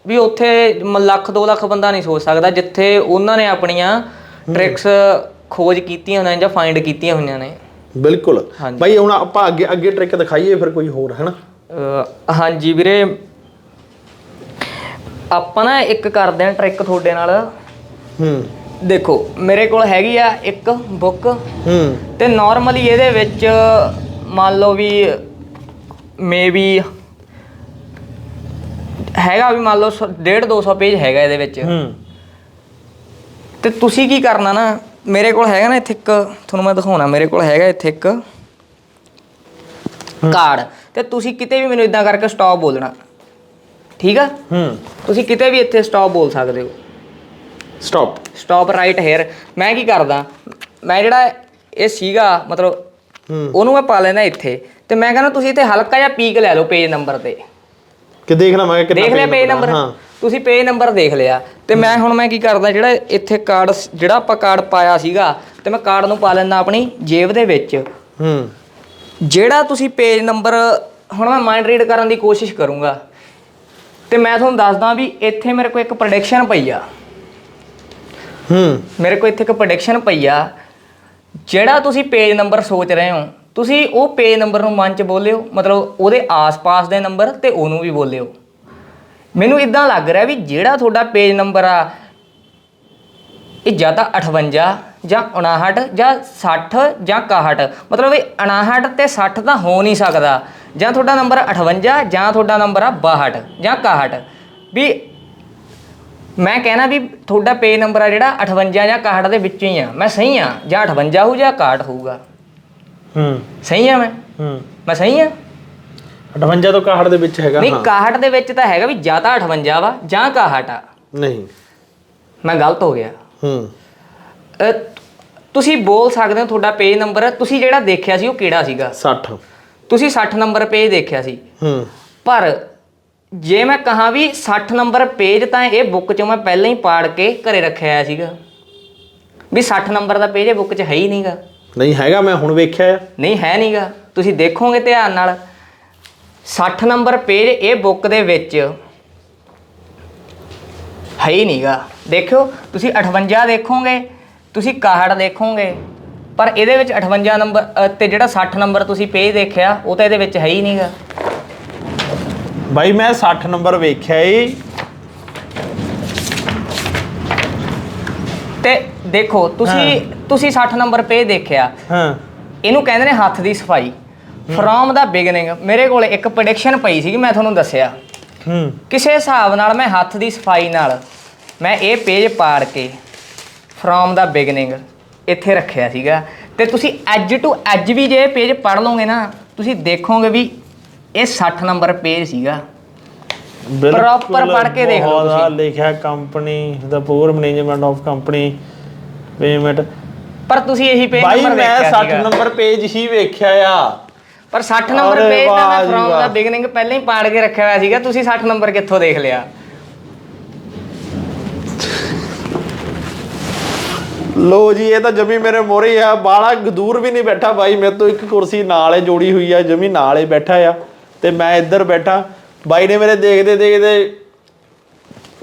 ਵੀ ਉੱਥੇ ਮ- ਲੱਖ 2 ਲੱਖ ਬੰਦਾ ਨਹੀਂ ਸੋਚ ਸਕਦਾ ਜਿੱਥੇ ਉਹਨਾਂ ਨੇ ਆਪਣੀਆਂ ਟ੍ਰਿਕਸ ਖੋਜ ਕੀਤੀਆਂ ਹੋਈਆਂ ਜਾਂ ਫਾਈਂਡ ਕੀਤੀਆਂ ਹੋਈਆਂ ਨੇ। ਬਿਲਕੁਲ। ਭਾਈ ਹੁਣ ਆਪਾਂ ਅੱਗੇ ਅੱਗੇ ਟ੍ਰਿਕ ਦਿਖਾਈਏ ਫਿਰ ਕੋਈ ਹੋਰ ਹੈਨਾ? ਅਹ ਹਾਂਜੀ ਵੀਰੇ। ਆਪਾਂ ਨਾ ਇੱਕ ਕਰਦੇ ਆਂ ਟ੍ਰਿਕ ਤੁਹਾਡੇ ਨਾਲ। ਹੂੰ। ਦੇਖੋ ਮੇਰੇ ਕੋਲ ਹੈਗੀ ਆ ਇੱਕ ਬੁੱਕ ਹੂੰ। ਤੇ ਨਾਰਮਲੀ ਇਹਦੇ ਵਿੱਚ ਮੰਨ ਲਓ ਵੀ ਮੇਬੀ ਹੈਗਾ ਵੀ ਮੰਨ ਲਓ 1.5 200 ਪੇਜ ਹੈਗਾ ਇਹਦੇ ਵਿੱਚ। ਹੂੰ। ਤੇ ਤੁਸੀਂ ਕੀ ਕਰਨਾ ਨਾ ਮੇਰੇ ਕੋਲ ਹੈਗਾ ਨਾ ਇੱਥੇ ਇੱਕ ਤੁਹਾਨੂੰ ਮੈਂ ਦਿਖਾਉਣਾ ਮੇਰੇ ਕੋਲ ਹੈਗਾ ਇੱਥੇ ਇੱਕ ਕਾਰਡ ਤੇ ਤੁਸੀਂ ਕਿਤੇ ਵੀ ਮੈਨੂੰ ਇਦਾਂ ਕਰਕੇ ਸਟਾਪ ਬੋਲਣਾ। ਠੀਕ ਆ? ਹੂੰ। ਤੁਸੀਂ ਕਿਤੇ ਵੀ ਇੱਥੇ ਸਟਾਪ ਬੋਲ ਸਕਦੇ ਹੋ। ਸਟਾਪ ਸਟਾਪ ਰਾਈਟ ਹੇਅਰ ਮੈਂ ਕੀ ਕਰਦਾ? ਮੈਂ ਜਿਹੜਾ ਇਹ ਸੀਗਾ ਮਤਲਬ ਉਹਨੂੰ ਮੈਂ ਪਾ ਲੈਣਾ ਇੱਥੇ। ਤੇ ਮੈਂ ਕਹਿੰਦਾ ਤੁਸੀਂ ਇੱਥੇ ਹਲਕਾ ਜਿਹਾ ਪੀਕ ਲੈ ਲਓ ਪੇਜ ਨੰਬਰ ਤੇ। ਕਿ ਦੇਖ ਲਵਾਂਗੇ ਕਿੰਨਾ ਦੇਖ ਲਿਆ ਪੇਜ ਨੰਬਰ ਤੁਸੀਂ ਪੇਜ ਨੰਬਰ ਦੇਖ ਲਿਆ। ਤੇ ਮੈਂ ਹੁਣ ਮੈਂ ਕੀ ਕਰਦਾ ਜਿਹੜਾ ਇੱਥੇ ਕਾਰਡ ਜਿਹੜਾ ਆਪਾਂ ਕਾਰਡ ਪਾਇਆ ਸੀਗਾ ਤੇ ਮੈਂ ਕਾਰਡ ਨੂੰ ਪਾ ਲੈਂਦਾ ਆਪਣੀ ਜੇਬ ਦੇ ਵਿੱਚ। ਹੂੰ। ਜਿਹੜਾ ਤੁਸੀਂ ਪੇਜ ਨੰਬਰ ਹੁਣ ਮੈਂ ਮਾਈਂਡ ਰੀਡ ਕਰਨ ਦੀ ਕੋਸ਼ਿਸ਼ ਕਰੂੰਗਾ। ਤੇ ਮੈਂ ਤੁਹਾਨੂੰ ਦੱਸਦਾ ਵੀ ਇੱਥੇ ਮੇਰੇ ਕੋਲ ਇੱਕ ਪ੍ਰੈਡਿਕਸ਼ਨ ਪਈ ਆ। ਹੂੰ। ਮੇਰੇ ਕੋਲ ਇੱਥੇ ਇੱਕ ਪ੍ਰੈਡਿਕਸ਼ਨ ਪਈ ਆ। ਜਿਹੜਾ ਤੁਸੀਂ ਪੇਜ ਨੰਬਰ ਸੋਚ ਰਹੇ ਹੋ, ਤੁਸੀਂ ਉਹ ਪੇਜ ਨੰਬਰ ਨੂੰ ਮਨ ਚ ਬੋਲਿਓ, ਮਤਲਬ ਉਹਦੇ ਆਸ-ਪਾਸ ਦੇ ਨੰਬਰ ਤੇ ਉਹਨੂੰ ਵੀ ਬੋਲਿਓ। ਮੈਨੂੰ ਇਦਾਂ ਲੱਗ ਰਿਹਾ ਵੀ ਜਿਹੜਾ ਤੁਹਾਡਾ ਪੇਜ ਨੰਬਰ ਆ, ਇਹ ਜਾਂ ਤਾਂ 58 ਜਾਂ 59 ਜਾਂ 60 ਜਾਂ 61 ਮਤਲਬ ਇਹ 59 ਤੇ 60 ਤਾਂ ਹੋ ਨਹੀਂ ਸਕਦਾ। ਜਾਂ ਤੁਹਾਡਾ ਨੰਬਰ 58 ਜਾਂ ਤੁਹਾਡਾ ਨੰਬਰ ਆ 62 ਜਾਂ 61 ਵੀ ਮੈਂ ਕਹਿਣਾ ਵੀ ਤੁਹਾਡਾ ਪੇਜ ਨੰਬਰ ਆ ਜਿਹੜਾ 58 ਜਾਂ 61 ਦੇ ਵਿੱਚ ਹੀ ਆ। ਮੈਂ ਸਹੀ ਆ? ਜਾਂ 58 ਹੋਊ ਜਾਂ 61 ਹੋਊਗਾ? ਹੂੰ। ਸਹੀ ਆ ਮੈਂ? ਹੂੰ। ਮੈਂ ਸਹੀ ਆ? 58 ਤੋਂ 61 ਦੇ ਵਿੱਚ ਹੈਗਾ ਨਹੀਂ ਹਾਂ। 61 ਦੇ ਵਿੱਚ ਤਾਂ ਹੈਗਾ ਵੀ ਜਾਂ ਤਾਂ 58 ਵਾ ਜਾਂ 61 ਆ। ਨਹੀਂ। ਮੈਂ ਗਲਤ ਹੋ ਗਿਆ। ਹੂੰ। ਤੁਸੀਂ ਬੋਲ ਸਕਦੇ ਹੋ ਤੁਹਾਡਾ ਪੇਜ ਨੰਬਰ ਤੁਸੀਂ ਜਿਹੜਾ ਦੇਖਿਆ ਸੀ ਉਹ ਕਿਹੜਾ ਸੀਗਾ? 60 ਤੁਸੀਂ 60 ਨੰਬਰ ਪੇਜ ਦੇਖਿਆ ਸੀ। ਹੂੰ। ਪਰ ਜੇ ਮੈਂ ਕਹਾਂ ਵੀ 60 ਨੰਬਰ ਪੇਜ ਤਾਂ ਇਹ ਬੁੱਕ 'ਚੋਂ ਮੈਂ ਪਹਿਲਾਂ ਹੀ ਪਾੜ ਕੇ ਘਰੇ ਰੱਖਿਆ ਸੀਗਾ। ਵੀ 60 ਨੰਬਰ ਦਾ ਪੇਜ ਇਹ ਬੁੱਕ 'ਚ ਹੈ ਹੀ ਨਹੀਂਗਾ। ਨਹੀਂ ਹੈਗਾ ਮੈਂ ਹੁਣ ਵੇਖਿਆ ਨਹੀਂ ਹੈ ਨਹੀਂਗਾ। ਤੁਸੀਂ ਦੇਖੋਗੇ ਧਿਆਨ ਨਾਲ। 60 ਨੰਬਰ ਪੇਜ ਇਹ ਬੁੱਕ ਦੇ ਵਿੱਚ ਹੈ ਹੀ ਨਹੀਂਗਾ। ਦੇਖਿਓ ਤੁਸੀਂ 58 ਦੇਖੋਗੇ ਤੁਸੀਂ 61 ਦੇਖੋਗੇ ਪਰ ਇਹਦੇ ਵਿੱਚ 58 ਨੰਬਰ ਤੇ ਜਿਹੜਾ 60 ਨੰਬਰ ਤੁਸੀਂ ਪੇਜ ਦੇਖਿਆ ਉਹ ਤਾਂ ਇਹਦੇ ਵਿੱਚ ਹੈ ਹੀ ਨਹੀਂਗਾ। ਬਾਈ ਮੈਂ 60 ਨੰਬਰ ਵੇਖਿਆ ਏ। ਤੇ ਦੇਖੋ ਤੁਸੀਂ ਤੁਸੀਂ 60 ਨੰਬਰ ਪੇਜ ਦੇਖਿਆ। ਹਾਂ। ਇਹਨੂੰ ਕਹਿੰਦੇ ਨੇ ਹੱਥ ਦੀ ਸਫ਼ਾਈ। ਫਰੋਮ ਦਾ ਬਿਗਨਿੰਗ ਮੇਰੇ ਕੋਲ ਇੱਕ ਪ੍ਰੈਡਿਕਸ਼ਨ ਪਈ ਸੀ ਮੈਂ ਤੁਹਾਨੂੰ ਦੱਸਿਆ। ਹੂੰ। ਕਿਸੇ ਹਿਸਾਬ ਨਾਲ ਮੈਂ ਹੱਥ ਦੀ ਸਫ਼ਾਈ ਨਾਲ ਮੈਂ ਇਹ ਪੇਜ ਪਾੜ ਕੇ ਫਰੋਮ ਦਾ ਬਿਗਨਿੰਗ ਇੱਥੇ ਰੱਖਿਆ ਸੀਗਾ। ਤੇ ਤੁਸੀਂ ਐਜ ਟੂ ਐਜ ਵੀ ਜੇ ਇਹ ਪੇਜ ਪੜ ਲਓਗੇ ਨਾ ਤੁਸੀਂ ਦੇਖੋਗੇ ਵੀ ਇਹ 60 ਨੰਬਰ ਪੇਜ ਸੀਗਾ। Proper ਪੜ੍ਹ ਕੇ ਦੇਖ ਲਓ ਤੁਸੀਂ। ਲਿਖਿਆ ਕੰਪਨੀ ਦਾ ਪੂਰ ਮੈਨੇਜਮੈਂਟ ਆਫ ਕੰਪਨੀ ਪੇਮੈਂਟ ਪਰ ਤੁਸੀਂ ਇਹੀ ਪੇਜ ਬਾਈ ਨੰਬਰ ਮੈਂ ਦੇਖਿਆ 60 ਸੀਗਾ। ਨੰਬਰ ਪੇਜ ਹੀ ਵੇਖਿਆ ਆ। ਪਰ 60 ਨੰਬਰ ਅਰੇ ਪੇਜ ਵਾਹ ਮੈਂ ਜੀ ਫਰੋਮ ਦਾ ਵਾਹ। ਬਿਗਨਿੰਗ ਪਹਿਲਾਂ ਹੀ ਪਾੜ ਕੇ ਰੱਖਿਆ ਹੋਇਆ ਸੀਗਾ। ਤੁਸੀਂ 60 ਨੰਬਰ ਕਿੱਥੋਂ ਦੇਖ ਲਿਆ? ਲੋ ਜੀ ਇਹ ਤਾਂ ਜਮੀ ਮੇਰੇ ਮੋਰੇ ਆ। ਬਾਲਾ ਗਦੂਰ ਵੀ ਨਹੀਂ ਬੈਠਾ ਬਾਈ ਮੇਰੇ ਤੋਂ ਇੱਕ ਕੁਰਸੀ ਨਾਲ ਹੀ ਜੋੜੀ ਹੋਈ ਆ ਜਮੀ ਨਾਲ ਹੀ ਬੈਠਾ ਆ। ਤੇ ਮੈਂ ਇੱਧਰ ਬੈਠਾ। ਬਾਈ ਨੇ ਮੇਰੇ ਦੇਖਦੇ ਦੇਖਦੇ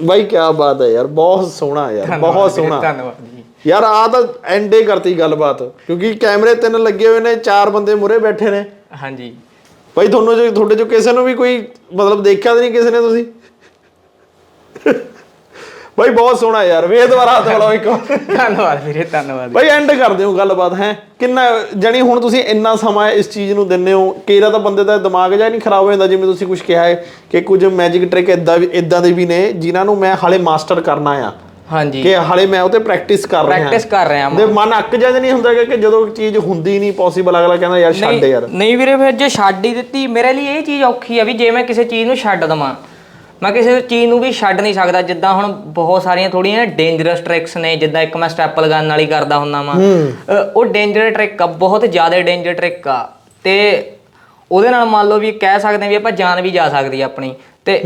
ਬਾਈ ਕੀ ਬਾਤ ਹੈ ਯਾਰ ਬਹੁਤ ਸੋਹਣਾ ਯਾਰ ਬਹੁਤ ਸੋਹਣਾ। ਧੰਨਵਾਦ ਜੀ। ਯਾਰ ਆ ਤਾਂ ਐਂਡੇ ਕਰਤੀ ਗੱਲਬਾਤ ਕਿਉਂਕਿ ਕੈਮਰੇ ਤਿੰਨ ਲੱਗੇ ਹੋਏ ਨੇ ਚਾਰ ਬੰਦੇ ਮੁਰੇ ਬੈਠੇ ਨੇ। ਹਾਂਜੀ। ਭਾਈ ਤੁਹਾਨੂੰ ਜੋ ਤੁਹਾਡੇ ਚੋਂ ਕਿਸੇ ਨੂੰ ਵੀ ਕੋਈ ਮਤਲਬ ਦੇਖਿਆ ਤਾਂ ਨਹੀਂ ਕਿਸੇ ਨੇ ਤੁਸੀਂ? ਭਾਈ ਬਹੁਤ ਸੋਹਣਾ ਯਾਰ ਵੇ ਦੁਬਾਰਾ ਹੱਥ ਮਿਲਾਓ ਇੱਕ ਵਾਰ। ਧੰਨਵਾਦ ਵੀਰੇ ਧੰਨਵਾਦ। ਭਾਈ ਐਂਡ ਕਰ ਦਿਓ ਗੱਲਬਾਤ ਹੈ। ਕਿੰਨਾ ਜਾਨੀ ਹੁਣ ਤੁਸੀਂ ਇੰਨਾ ਸਮਾਂ ਇਸ ਚੀਜ਼ ਨੂੰ ਦਿੰਦੇ ਹੋ ਕੇਰਾ ਤਾਂ ਬੰਦੇ ਦਾ ਦਿਮਾਗ ਜਾਂ ਨਹੀਂ ਖਰਾਬ ਹੋ ਜਾਂਦਾ ਜਿਵੇਂ ਤੁਸੀਂ ਕੁਝ ਕਿਹਾ ਹੈ ਕਿ ਕੁਝ ਮੈਜਿਕ ਟ੍ਰਿਕ ਇਦਾਂ ਵੀ ਇਦਾਂ ਦੇ ਵੀ ਨੇ ਜਿਨ੍ਹਾਂ ਨੂੰ ਮੈਂ ਹਾਲੇ ਮਾਸਟਰ ਕਰਨਾ ਆ। ਹਾਂਜੀ। ਕਿ ਹਾਲੇ ਮੈਂ ਉਹ ਤੇ ਪ੍ਰੈਕਟਿਸ ਕਰ ਰਿਹਾ। ਪ੍ਰੈਕਟਿਸ ਕਰ ਰਿਹਾ ਦੇ ਮਨ ਅੱਕ ਜਾਂਦੇ ਨਹੀਂ ਹੁੰਦਾ ਕਿ ਜਦੋਂ ਚੀਜ਼ ਹੁੰਦੀ ਨਹੀਂ ਪੋਸੀਬਲ ਅਗਲਾ ਕਹਿੰਦਾ ਯਾਰ ਛੱਡ ਯਾਰ। ਨਹੀਂ ਵੀਰੇ ਫਿਰ ਜੇ ਛੱਡ ਹੀ ਦਿੱਤੀ ਮੇਰੇ ਲਈ ਇਹ ਚੀਜ਼ ਔਖੀ ਆ ਵੀ ਜੇ ਮੈਂ ਕਿਸੇ ਚੀਜ਼ ਨੂੰ ਛੱਡ ਦਵਾਂ। ਮੈਂ ਕਿਸੇ ਚੀਜ਼ ਨੂੰ ਵੀ ਛੱਡ ਨਹੀਂ ਸਕਦਾ ਜਿੱਦਾਂ ਹੁਣ ਬਹੁਤ ਸਾਰੀਆਂ ਥੋੜੀਆਂ ਡੇਂਜਰਸ ਟ੍ਰਿਕਸ ਨੇ ਜਿੱਦਾਂ ਇੱਕ ਮੈਂ ਸਟੈਪ ਲਗਾਉਣ ਵਾਲੀ ਕਰਦਾ ਹੁੰਦਾ ਵਾਂ। ਉਹ ਡੇਂਜਰ ਟ੍ਰਿਕ ਆ ਬਹੁਤ ਜ਼ਿਆਦਾ ਡੇਂਜਰ ਟ੍ਰਿਕ ਆ। ਤੇ ਉਹਦੇ ਨਾਲ ਮੰਨ ਲਓ ਵੀ ਕਹਿ ਸਕਦੇ ਹਾਂ ਵੀ ਆਪਾਂ ਜਾਨ ਵੀ ਜਾ ਸਕਦੀ ਆ ਆਪਣੀ। ਤੇ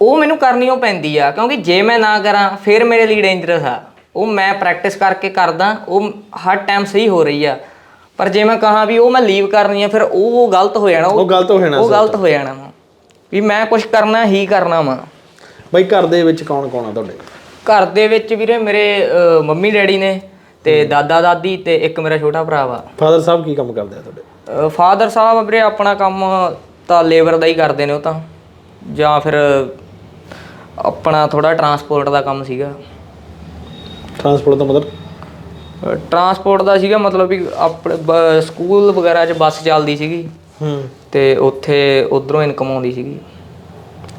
ਉਹ ਮੈਨੂੰ ਕਰਨੀ ਓ ਪੈਂਦੀ ਆ ਕਿਉਂਕਿ ਜੇ ਮੈਂ ਨਾ ਕਰਾਂ ਫਿਰ ਮੇਰੇ ਲਈ ਡੇਂਜਰਸ ਆ। ਉਹ ਮੈਂ ਪ੍ਰੈਕਟਿਸ ਕਰਕੇ ਕਰਦਾ ਉਹ ਹਰ ਟਾਈਮ ਸਹੀ ਹੋ ਰਹੀ ਆ। ਪਰ ਜੇ ਮੈਂ ਕਹਾਂ ਵੀ ਉਹ ਮੈਂ ਲੀਵ ਕਰਨੀ ਆ ਫਿਰ ਉਹ ਗਲਤ ਹੋ ਜਾਣਾ ਉਹ ਗਲਤ ਹੋ ਜਾਣਾ ਉਹ ਗਲਤ ਹੋ ਜਾਣਾ ਵਾ। ਮੈਂ ਕੁਝ ਕਰਨਾ ਹੀ ਕਰਨਾ ਵਾ। ਭਾਈ ਘਰ ਦੇ ਵਿੱਚ ਕੌਣ ਕੌਣ ਆ ਤੁਹਾਡੇ? ਘਰ ਦੇ ਵਿੱਚ ਵੀਰੇ ਮੇਰੇ ਮੰਮੀ ਡੈਡੀ ਨੇ ਤੇ ਦਾਦਾ ਦਾਦੀ ਤੇ ਇੱਕ ਮੇਰਾ ਛੋਟਾ ਭਰਾ ਵਾ। ਫਾਦਰ ਸਾਹਿਬ ਕੀ ਕੰਮ ਕਰਦੇ ਆ ਤੁਹਾਡੇ? ਫਾਦਰ ਸਾਹਿਬ ਵੀਰੇ ਆਪਣਾ ਕੰਮ ਤਾਂ ਲੇਬਰ ਦਾ ਹੀ ਕਰਦੇ ਨੇ ਉਹ ਤਾਂ। ਜਾਂ ਫਿਰ ਆਪਣਾ ਥੋੜਾ ਟਰਾਂਸਪੋਰਟ ਦਾ ਕੰਮ ਸੀਗਾ। ਟਰਾਂਸਪੋਰਟ ਦਾ ਮਤਲਬ? ਟਰਾਂਸਪੋਰਟ ਦਾ ਸੀਗਾ ਮਤਲਬ ਵੀ ਆਪਣੇ ਬ- ਸਕੂਲ ਵਗੈਰਾ 'ਚ ਬੱਸ ਚੱਲਦੀ ਸੀਗੀ। ਹੂੰ। ਤੇ ਉੱਥੇ ਉਧਰੋਂ ਇਨਕਮ ਆਉਂਦੀ ਸੀਗੀ।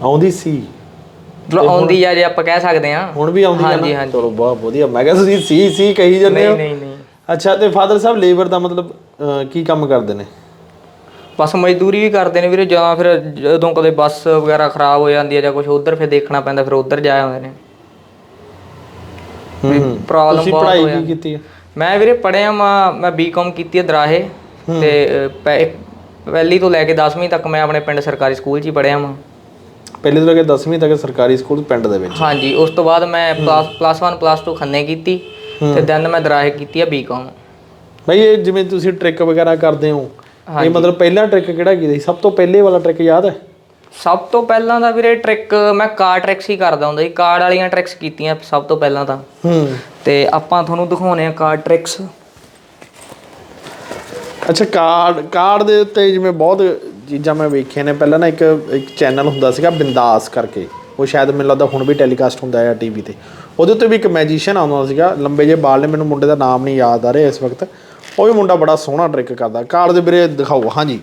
ਆਉਂਦੀ ਸੀ। ਮਤਲਬ ਆਉਂਦੀ ਆ ਜੇ ਆਪਾਂ ਕਹਿ ਸਕਦੇ ਆ ਹੁਣ ਵੀ ਆਉਂਦੀ ਹੈ ਹਾਂਜੀ, ਨਾ? ਹਾਂਜੀ। ਚਲੋ ਬਹੁਤ ਵਧੀਆ। ਮੈਂ ਕਿਹਾ ਤੁਸੀਂ ਸੀ ਸੀ ਕਹੀ ਜਾਂਦੇ ਹੋ। ਨਹੀਂ ਨਹੀਂ। ਨਹੀਂ ਅੱਛਾ ਤੇ ਫਾਦਰ ਸਾਹਿਬ ਲੇਬਰ ਦਾ ਮਤਲਬ ਕੀ ਕੰਮ ਕਰਦੇ ਨੇ? ਬਸ ਮਜ਼ਦੂਰੀ ਵੀ ਕਰਦੇ ਨੇ ਵੀਰੇ ਜਾਂ ਫਿਰ ਜਦੋਂ ਕਦੇ ਬੱਸ ਵਗੈਰਾ ਖਰਾਬ ਹੋ ਜਾਂਦੀ ਹੈ ਜਾਂ ਕੁਝ ਉਧਰ ਫਿਰ ਦੇਖਣਾ ਪੈਂਦਾ ਫਿਰ ਉਧਰ ਜਾ ਆਉਂਦੇ ਨੇ। ਹੂੰ। ਪ੍ਰੋਬਲਮ ਤੁਸੀਂ ਬਹੁਤ ਪੜ੍ਹਾਈ ਹੋ ਕੀ ਜਾਂਦੀ। ਕੀਤੀ ਹੈ ਮੈਂ ਵੀਰੇ ਪੜਿਆ ਮੈਂ ਬੀਕਾਮ ਕੀਤੀ ਹੈ ਦਰਾਹੇ ਤੇ ਪਹਿਲੀ ਤੋਂ ਲੈ ਕੇ 10ਵੀਂ ਤੱਕ ਮੈਂ ਆਪਣੇ ਪਿੰਡ ਸਰਕਾਰੀ ਸਕੂਲ 'ਚ ਹੀ ਪੜਿਆ ਹਾਂ ਪਹਿਲੇ ਤੋਂ ਲੈ ਕੇ 10ਵੀਂ ਤੱਕ ਸਰਕਾਰੀ ਸਕੂਲ ਪਿੰਡ ਦੇ ਵਿੱਚ? ਹਾਂਜੀ ਉਸ ਤੋਂ ਬਾਅਦ ਮੈਂ ਪਲੱਸ ਪਲੱਸ 1 ਪਲੱਸ 2 ਖੰਨੇ ਕੀਤੀ ਤੇ ਦੈਨ ਮੈਂ ਦਰਾਹੇ ਕੀਤੀ ਹੈ ਬੀਕਾਮ ਬਈ ਇਹ ਜਿਵੇਂ ਤੁਸੀਂ ਟ੍ਰਿਕ ਵਗੈਰਾ ਕਰਦੇ ਹੋ ਇਹ ਮਤਲਬ ਪਹਿਲਾ ਟ੍ਰਿਕ ਕਿਹੜਾ ਕੀਤਾ ਸੀ? ਸਭ ਤੋਂ ਪਹਿਲੇ ਵਾਲਾ ਟ੍ਰਿਕ ਯਾਦ ਹੈ? ਸਭ ਤੋਂ ਪਹਿਲਾਂ ਦਾ ਵੀਰੇ ਟ੍ਰਿਕ ਮੈਂ ਕਾਰ ਟ੍ਰਿਕਸ ਹੀ ਕਰਦਾ ਹੁੰਦਾ ਸੀ ਕਾਰਡ ਵਾਲੀਆਂ ਟ੍ਰਿਕਸ ਕੀਤੀਆਂ ਸਭ ਤੋਂ ਪਹਿਲਾਂ ਤਾਂ। ਹੂੰ। ਤੇ ਆਪਾਂ ਤੁਹਾਨੂੰ ਦਿਖਾਉਣੇ ਆ ਕਾਰਡ ਟ੍ਰਿਕਸ ਅੱਛਾ ਕਾਰਡ ਕਾਰਡ ਦੇ ਉੱਤੇ ਜਿਵੇਂ ਬਹੁਤ ਚੀਜ਼ਾਂ ਮੈਂ ਵੇਖੀਆਂ ਨੇ ਪਹਿਲਾਂ ਨਾ ਇੱਕ ਇੱਕ ਚੈਨਲ ਹੁੰਦਾ ਸੀਗਾ ਬਿੰਦਾਸ ਕਰਕੇ। ਉਹ ਸ਼ਾਇਦ ਮੈਨੂੰ ਲੱਗਦਾ ਹੁਣ ਵੀ ਟੈਲੀਕਾਸਟ ਹੁੰਦਾ ਹੈ ਟੀਵੀ ਤੇ। ਉਹਦੇ ਉੱਤੇ ਵੀ ਇੱਕ ਮੈਜੀਸ਼ੀਅਨ ਆਉਂਦਾ ਸੀਗਾ ਲੰਬੇ ਜਿਹੇ ਬਾਲ ਨੇ ਮੈਨੂੰ ਮੁੰਡੇ ਦਾ ਨਾਮ ਨਹੀਂ ਯਾਦ ਆ ਰਿਹਾ ਇਸ ਵਕਤ। ਉਹ ਵੀ ਮੁੰਡਾ ਬੜਾ ਸੋਹਣਾ ਟ੍ਰਿਕ ਕਰਦਾ। ਕਾਰਡ ਦੇ ਵੀਰੇ ਦਿਖਾਓ ਹਾਂਜੀ।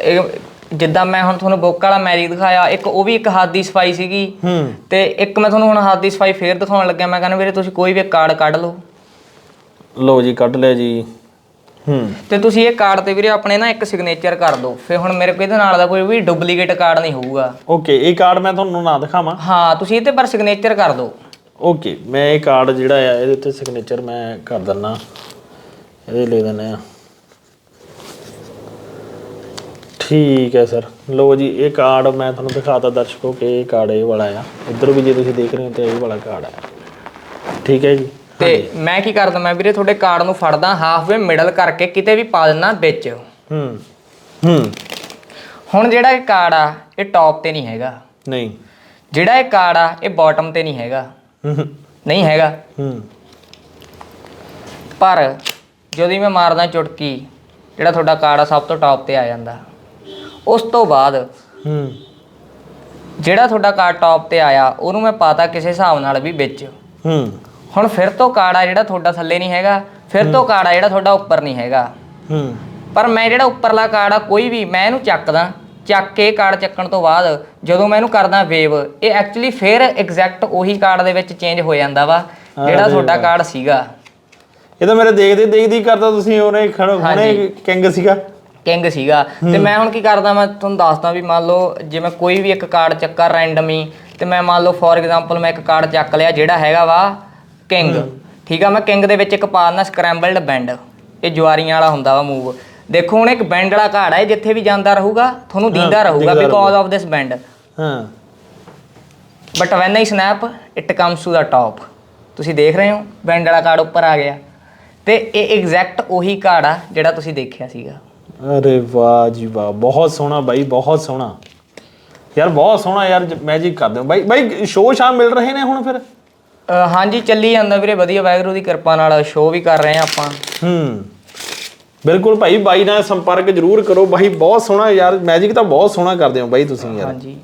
ਇਹ ਜਿੱਦਾਂ ਮੈਂ ਹੁਣ ਤੁਹਾਨੂੰ ਬੁੱਕ ਵਾਲਾ ਮੈਜਿਕ ਦਿਖਾਇਆ ਇੱਕ ਉਹ ਵੀ ਇੱਕ ਹੱਥ ਦੀ ਸਫ਼ਾਈ ਸੀਗੀ। ਹੂੰ। ਤੇ ਇੱਕ ਮੈਂ ਤੁਹਾਨੂੰ ਹੁਣ ਹੱਥ ਦੀ ਸਫ਼ਾਈ ਫੇਰ ਦਿਖਾਉਣ ਲੱਗਿਆ ਮੈਂ ਕਹਿੰਦਾ ਵੀਰੇ ਤੁਸੀਂ ਕੋਈ ਵੀ ਕਾਰਡ ਕੱਢ ਲਓ। ਲਓ ਜੀ ਕੱਢ ਲਿਆ ਜੀ। ਤੇ ਤੁਸੀਂ ਇਹ ਕਾਰਡ ਤੇ ਵੀਰੇ ਆਪਣੇ ਨਾ ਇੱਕ ਸਿਗਨੇਚਰ ਕਰ ਦਿਓ। ਫਿਰ ਹੁਣ ਮੇਰੇ ਕੋਲ ਇਹਦੇ ਨਾਲ ਦਾ ਕੋਈ ਵੀ ਡੁਪਲੀਕੇਟ ਕਾਰਡ ਨਹੀਂ ਹੋਊਗਾ। ਓਕੇ ਇਹ ਕਾਰਡ ਮੈਂ ਤੁਹਾਨੂੰ ਨਾ ਦਿਖਾਵਾਂ। ਹਾਂ ਤੁਸੀਂ ਇਹ ਤੇ ਪਰ ਸਿਗਨੇਚਰ ਕਰ ਦਿਓ। ਓਕੇ ਮੈਂ ਇਹ ਕਾਰਡ ਜਿਹੜਾ ਆ ਇਹਦੇ ਉੱਤੇ ਸਿਗਨੇਚਰ ਮੈਂ ਕਰ ਦਿੰਨਾ ਇਹਦੇ ਲੈ ਦਿੰਨੇ ਆ। ਠੀਕ ਹੈ ਸਰ। ਲਓ ਜੀ ਇਹ ਕਾਰਡ ਮੈਂ ਤੁਹਾਨੂੰ ਦਿਖਾਤਾ ਦਰਸ਼ਕੋ ਕਿ ਇਹ ਕਾਰਡ ਇਹ ਵਾਲਾ ਆ। ਇੱਧਰ ਵੀ ਜੇ ਤੁਸੀਂ ਦੇਖ ਰਹੇ ਹੋ ਤਾਂ ਇਹ ਵਾਲਾ ਕਾਰਡ ਆ। ਠੀਕ ਹੈ ਜੀ। ਤੇ ਮੈਂ ਕੀ ਕਰਦਾ ਮੈਂ ਵੀਰੇ ਤੁਹਾਡੇ ਕਾਰਡ ਨੂੰ ਫੜਦਾ ਹਾਫਵੇ ਮਿਡਲ ਕਰਕੇ ਕਿਤੇ ਵੀ ਪਾ ਦਿੰਦਾ ਵਿੱਚ। ਹੂੰ ਹੂੰ। ਹੁਣ ਜਿਹੜਾ ਇਹ ਕਾਰਡ ਆ ਇਹ ਟੌਪ ਤੇ ਨਹੀਂ ਹੈਗਾ। ਨਹੀਂ। ਜਿਹੜਾ ਇਹ ਕਾਰਡ ਆ ਇਹ ਬਾਟਮ ਤੇ ਨਹੀਂ ਹੈਗਾ। ਨਹੀਂ ਹੈਗਾ। ਹੂੰ। ਪਰ ਜਦੋਂ ਹੀ ਮੈਂ ਮਾਰਦਾ ਚੁਟਕੀ ਜਿਹੜਾ ਤੁਹਾਡਾ ਕਾਰਡ ਆ ਸਭ ਤੋਂ ਟੌਪ ਤੇ ਆ ਜਾਂਦਾ। ਉਸ ਤੋਂ ਬਾਅਦ ਹੂੰ। ਜਿਹੜਾ ਤੁਹਾਡਾ ਕਾਰਡ ਟੌਪ ਤੇ ਆਇਆ ਉਹਨੂੰ ਮੈਂ ਪਾਤਾ ਕਿਸੇ ਹਿਸਾਬ ਨਾਲ ਵੀ ਵਿੱਚ। ਹੂੰ। ਹੁਣ ਫਿਰ ਤੋਂ ਕਾਰਡ ਆ ਜਿਹੜਾ ਤੁਹਾਡਾ ਥੱਲੇ ਨਹੀਂ ਹੈਗਾ ਫਿਰ ਤੋਂ ਕਾਰਡ ਆ ਜਿਹੜਾ ਤੁਹਾਡਾ ਉੱਪਰ ਨਹੀਂ ਹੈਗਾ। ਹੂੰ। ਪਰ ਮੈਂ ਜਿਹੜਾ ਉੱਪਰਲਾ ਕਾਰਡ ਆ ਕੋਈ ਵੀ ਮੈਂ ਇਹਨੂੰ ਚੱਕਦਾ ਚੱਕ ਕੇ ਕਾਰਡ ਚੱਕਣ ਤੋਂ ਬਾਅਦ ਜਦੋਂ ਮੈਂ ਇਹਨੂੰ ਕਰਦਾ ਵੇਵ ਇਹ ਐਕਚੁਅਲੀ ਫਿਰ ਐਗਜ਼ੈਕਟ ਉਹੀ ਕਾਰਡ ਦੇ ਵਿੱਚ ਚੇਂਜ ਹੋ ਜਾਂਦਾ ਵਾ ਜਿਹੜਾ ਤੁਹਾਡਾ ਕਾਰਡ ਸੀਗਾ। ਇਹ ਤਾਂ ਮੇਰੇ ਦੇਖਦੇ ਦੇਖਦੀ ਕਰਦਾ ਤੁਸੀਂ ਉਹਨੇ ਖੜ ਹੁਣੇ ਕਿੰਗ ਸੀਗਾ। ਕਿੰਗ ਸੀਗਾ। ਤੇ ਮੈਂ ਹੁਣ ਕੀ ਕਰਦਾ ਮੈਂ ਤੁਹਾਨੂੰ ਦੱਸਦਾ ਵੀ ਮੰਨ ਲਓ ਜੇ ਮੈਂ ਕੋਈ ਵੀ ਇੱਕ ਕਾਰਡ ਚੱਕਾ ਰੈਂਡਮ ਹੀ ਤੇ ਮੈਂ ਮੰਨ ਲਓ ਫੋਰ ਐਗਜ਼ਾਮਪਲ ਮੈਂ ਇੱਕ ਕਾਰਡ ਚੱਕ ਲਿਆ ਜਿਹੜਾ ਹੈਗਾ ਵਾ ਕਿੰਗ। ਠੀਕ ਆ ਮੈਂ ਕਿੰਗ ਦੇ ਵਿੱਚ ਇੱਕ ਪਾ ਦਿੰਦਾ ਸਕ੍ਰੈਂਬਲਡ ਬੈਂਡ ਇਹ ਜਵਾਰੀਆਂ ਵਾਲਾ ਹੁੰਦਾ ਵਾ ਮੂਵ ਦੇਖੋ ਹੁਣ ਇੱਕ ਬੈਂਡ ਵਾਲਾ ਕਾਰਡ ਹੈ ਜਿੱਥੇ ਵੀ ਜਾਂਦਾ ਰਹੂਗਾ ਤੁਹਾਨੂੰ ਦਿੰਦਾ ਰਹੂਗਾ ਬਿਕੋਜ਼ ਆਫ ਦਿਸ ਬੈਂਡ ਹਾਂ। But when I snap it comes to the top ਤੁਸੀਂ ਦੇਖ ਰਹੇ ਹੋ ਬੈਂਡ ਵਾਲਾ ਕਾਰਡ ਉੱਪਰ ਆ ਗਿਆ। ਤੇ ਇਹ ਐਗਜ਼ੈਕਟ ਉਹੀ ਕਾਰਡ ਆ ਜਿਹੜਾ ਤੁਸੀਂ ਦੇਖਿਆ ਸੀਗਾ। ਅਰੇ ਵਾਹ ਜੀ ਵਾਹ ਬਹੁਤ ਸੋਹਣਾ ਬਾਈ ਬਹੁਤ ਸੋਹਣਾ। ਯਾਰ ਬਹੁਤ ਸੋਹਣਾ ਯਾਰ ਮੈਜਿਕ ਕਰਦੇ ਹੋ। ਬਾਈ ਬਾਈ ਸ਼ੋਅ ਸ਼ਾਮ ਮਿਲ ਰਹੇ ਨੇ ਹੁਣ ਫਿਰ? ਅ, ਹਾਂਜੀ ਚੱਲੀ ਜਾਂਦਾ ਵੀਰੇ ਵਧੀਆ ਵਾਹਿਗੁਰੂ ਦੀ ਕਿਰਪਾ ਨਾਲ ਸ਼ੋਅ ਵੀ ਕਰ ਰਹੇ ਆ ਆਪਾਂ। ਹੂੰ। ਬਿਲਕੁਲ ਭਾਈ ਬਾਈ ਨਾਲ ਸੰਪਰਕ ਜ਼ਰੂਰ ਕਰੋ। ਬਾਈ ਬਹੁਤ ਸੋਹਣਾ ਯਾਰ ਮੈਜਿਕ ਤਾਂ ਬਹੁਤ ਸੋਹਣਾ ਕਰਦੇ ਹੋ ਬਾਈ ਤੁਸੀਂ ਯਾਰ। ਹਾਂਜੀ।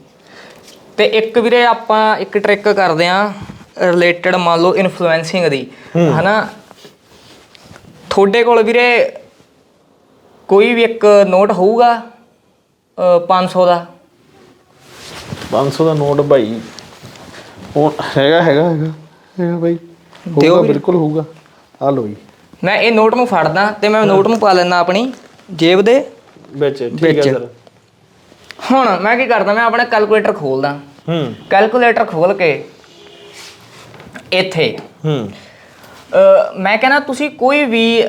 ਤੇ ਇੱਕ ਵੀਰੇ ਆਪਾਂ ਇੱਕ ਟ੍ਰਿਕ ਕਰਦੇ ਆ ਰਿਲੇਟਡ ਮੰਨ ਲਓ ਇਨਫਲੂਐਂਸਿੰਗ ਦੀ ਹਨਾ? ਤੁਹਾਡੇ ਕੋਲ ਵੀਰੇ ਕੋਈ ਵੀ ਇੱਕ ਨੋਟ ਹੋਊਗਾ ਅ, 500 ਦਾ? 500 ਦਾ ਨੋਟ ਭਾਈ ਉਹ ਹੈਗਾ ਹੈਗਾ ਹੈਗਾ। ਹੈਗਾ ਬਾਈ ਵੀਰੇ। ਬਿਲਕੁਲ ਹੋਊਗਾ। ਆ ਲਓ ਜੀ। ਮੈਂ ਇਹ ਨੋਟ ਨੂੰ ਫੜਦਾ ਤੇ ਮੈਂ ਨੋਟ ਨੂੰ ਪਾ ਲੈਣਾ ਆਪਣੀ ਜੇਬ ਦੇ। ਵਿੱਚ ਠੀਕ ਹੈ ਵਿੱਚ। ਸਰ। ਹੁਣ ਮੈਂ ਕੀ ਕਰਦਾ ਮੈਂ ਆਪਣਾ ਕੈਲਕੂਲੇਟਰ ਖੋਲਦਾ। ਹੂੰ। ਕੈਲਕੂਲੇਟਰ ਖੋਲ ਕੇ ਇੱਥੇ। ਹੂੰ। ਮੈਂ ਕਹਿੰਦਾ ਤੁਸੀਂ ਕੋਈ ਵੀ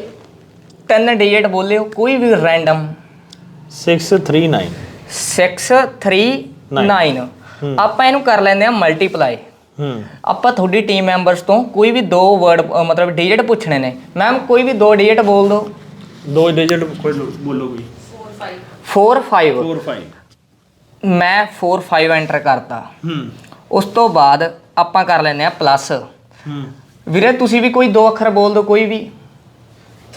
ਤਿੰਨ ਡਿਜਿਟ ਬੋਲਿਓ ਕੋਈ ਵੀ ਰੈਂਡਮ 639 639 ਆਪਾਂ ਇਹਨੂੰ ਕਰ ਲੈਂਦੇ ਆ ਮਲਟੀਪਲਾਈ ਹੂੰ। ਆਪਾਂ ਤੁਹਾਡੀ ਟੀਮ ਮੈਂਬਰਸ ਤੋਂ ਕੋਈ ਵੀ ਦੋ ਵਰਡ ਮਤਲਬ ਡਿਜਿਟ ਪੁੱਛਣੇ ਨੇ। ਮੈਮ ਕੋਈ ਵੀ ਦੋ ਡਿਜਿਟ ਬੋਲ ਦਿਓ ਦੋ ਡਿਜਿਟ ਕੋਈ ਬੋਲੋ ਕੋਈ 4 5 4 5 ਮੈਂ 4 5 ਐਂਟਰ ਕਰਤਾ। ਹੂੰ। ਉਸ ਤੋਂ ਬਾਅਦ ਆਪਾਂ ਕਰ ਲੈਂਦੇ ਆ ਪਲੱਸ ਹੂੰ। ਵੀਰੇ ਤੁਸੀਂ ਵੀ ਕੋਈ ਦੋ ਅੱਖਰ ਬੋਲ ਦਿਓ ਕੋਈ ਵੀ।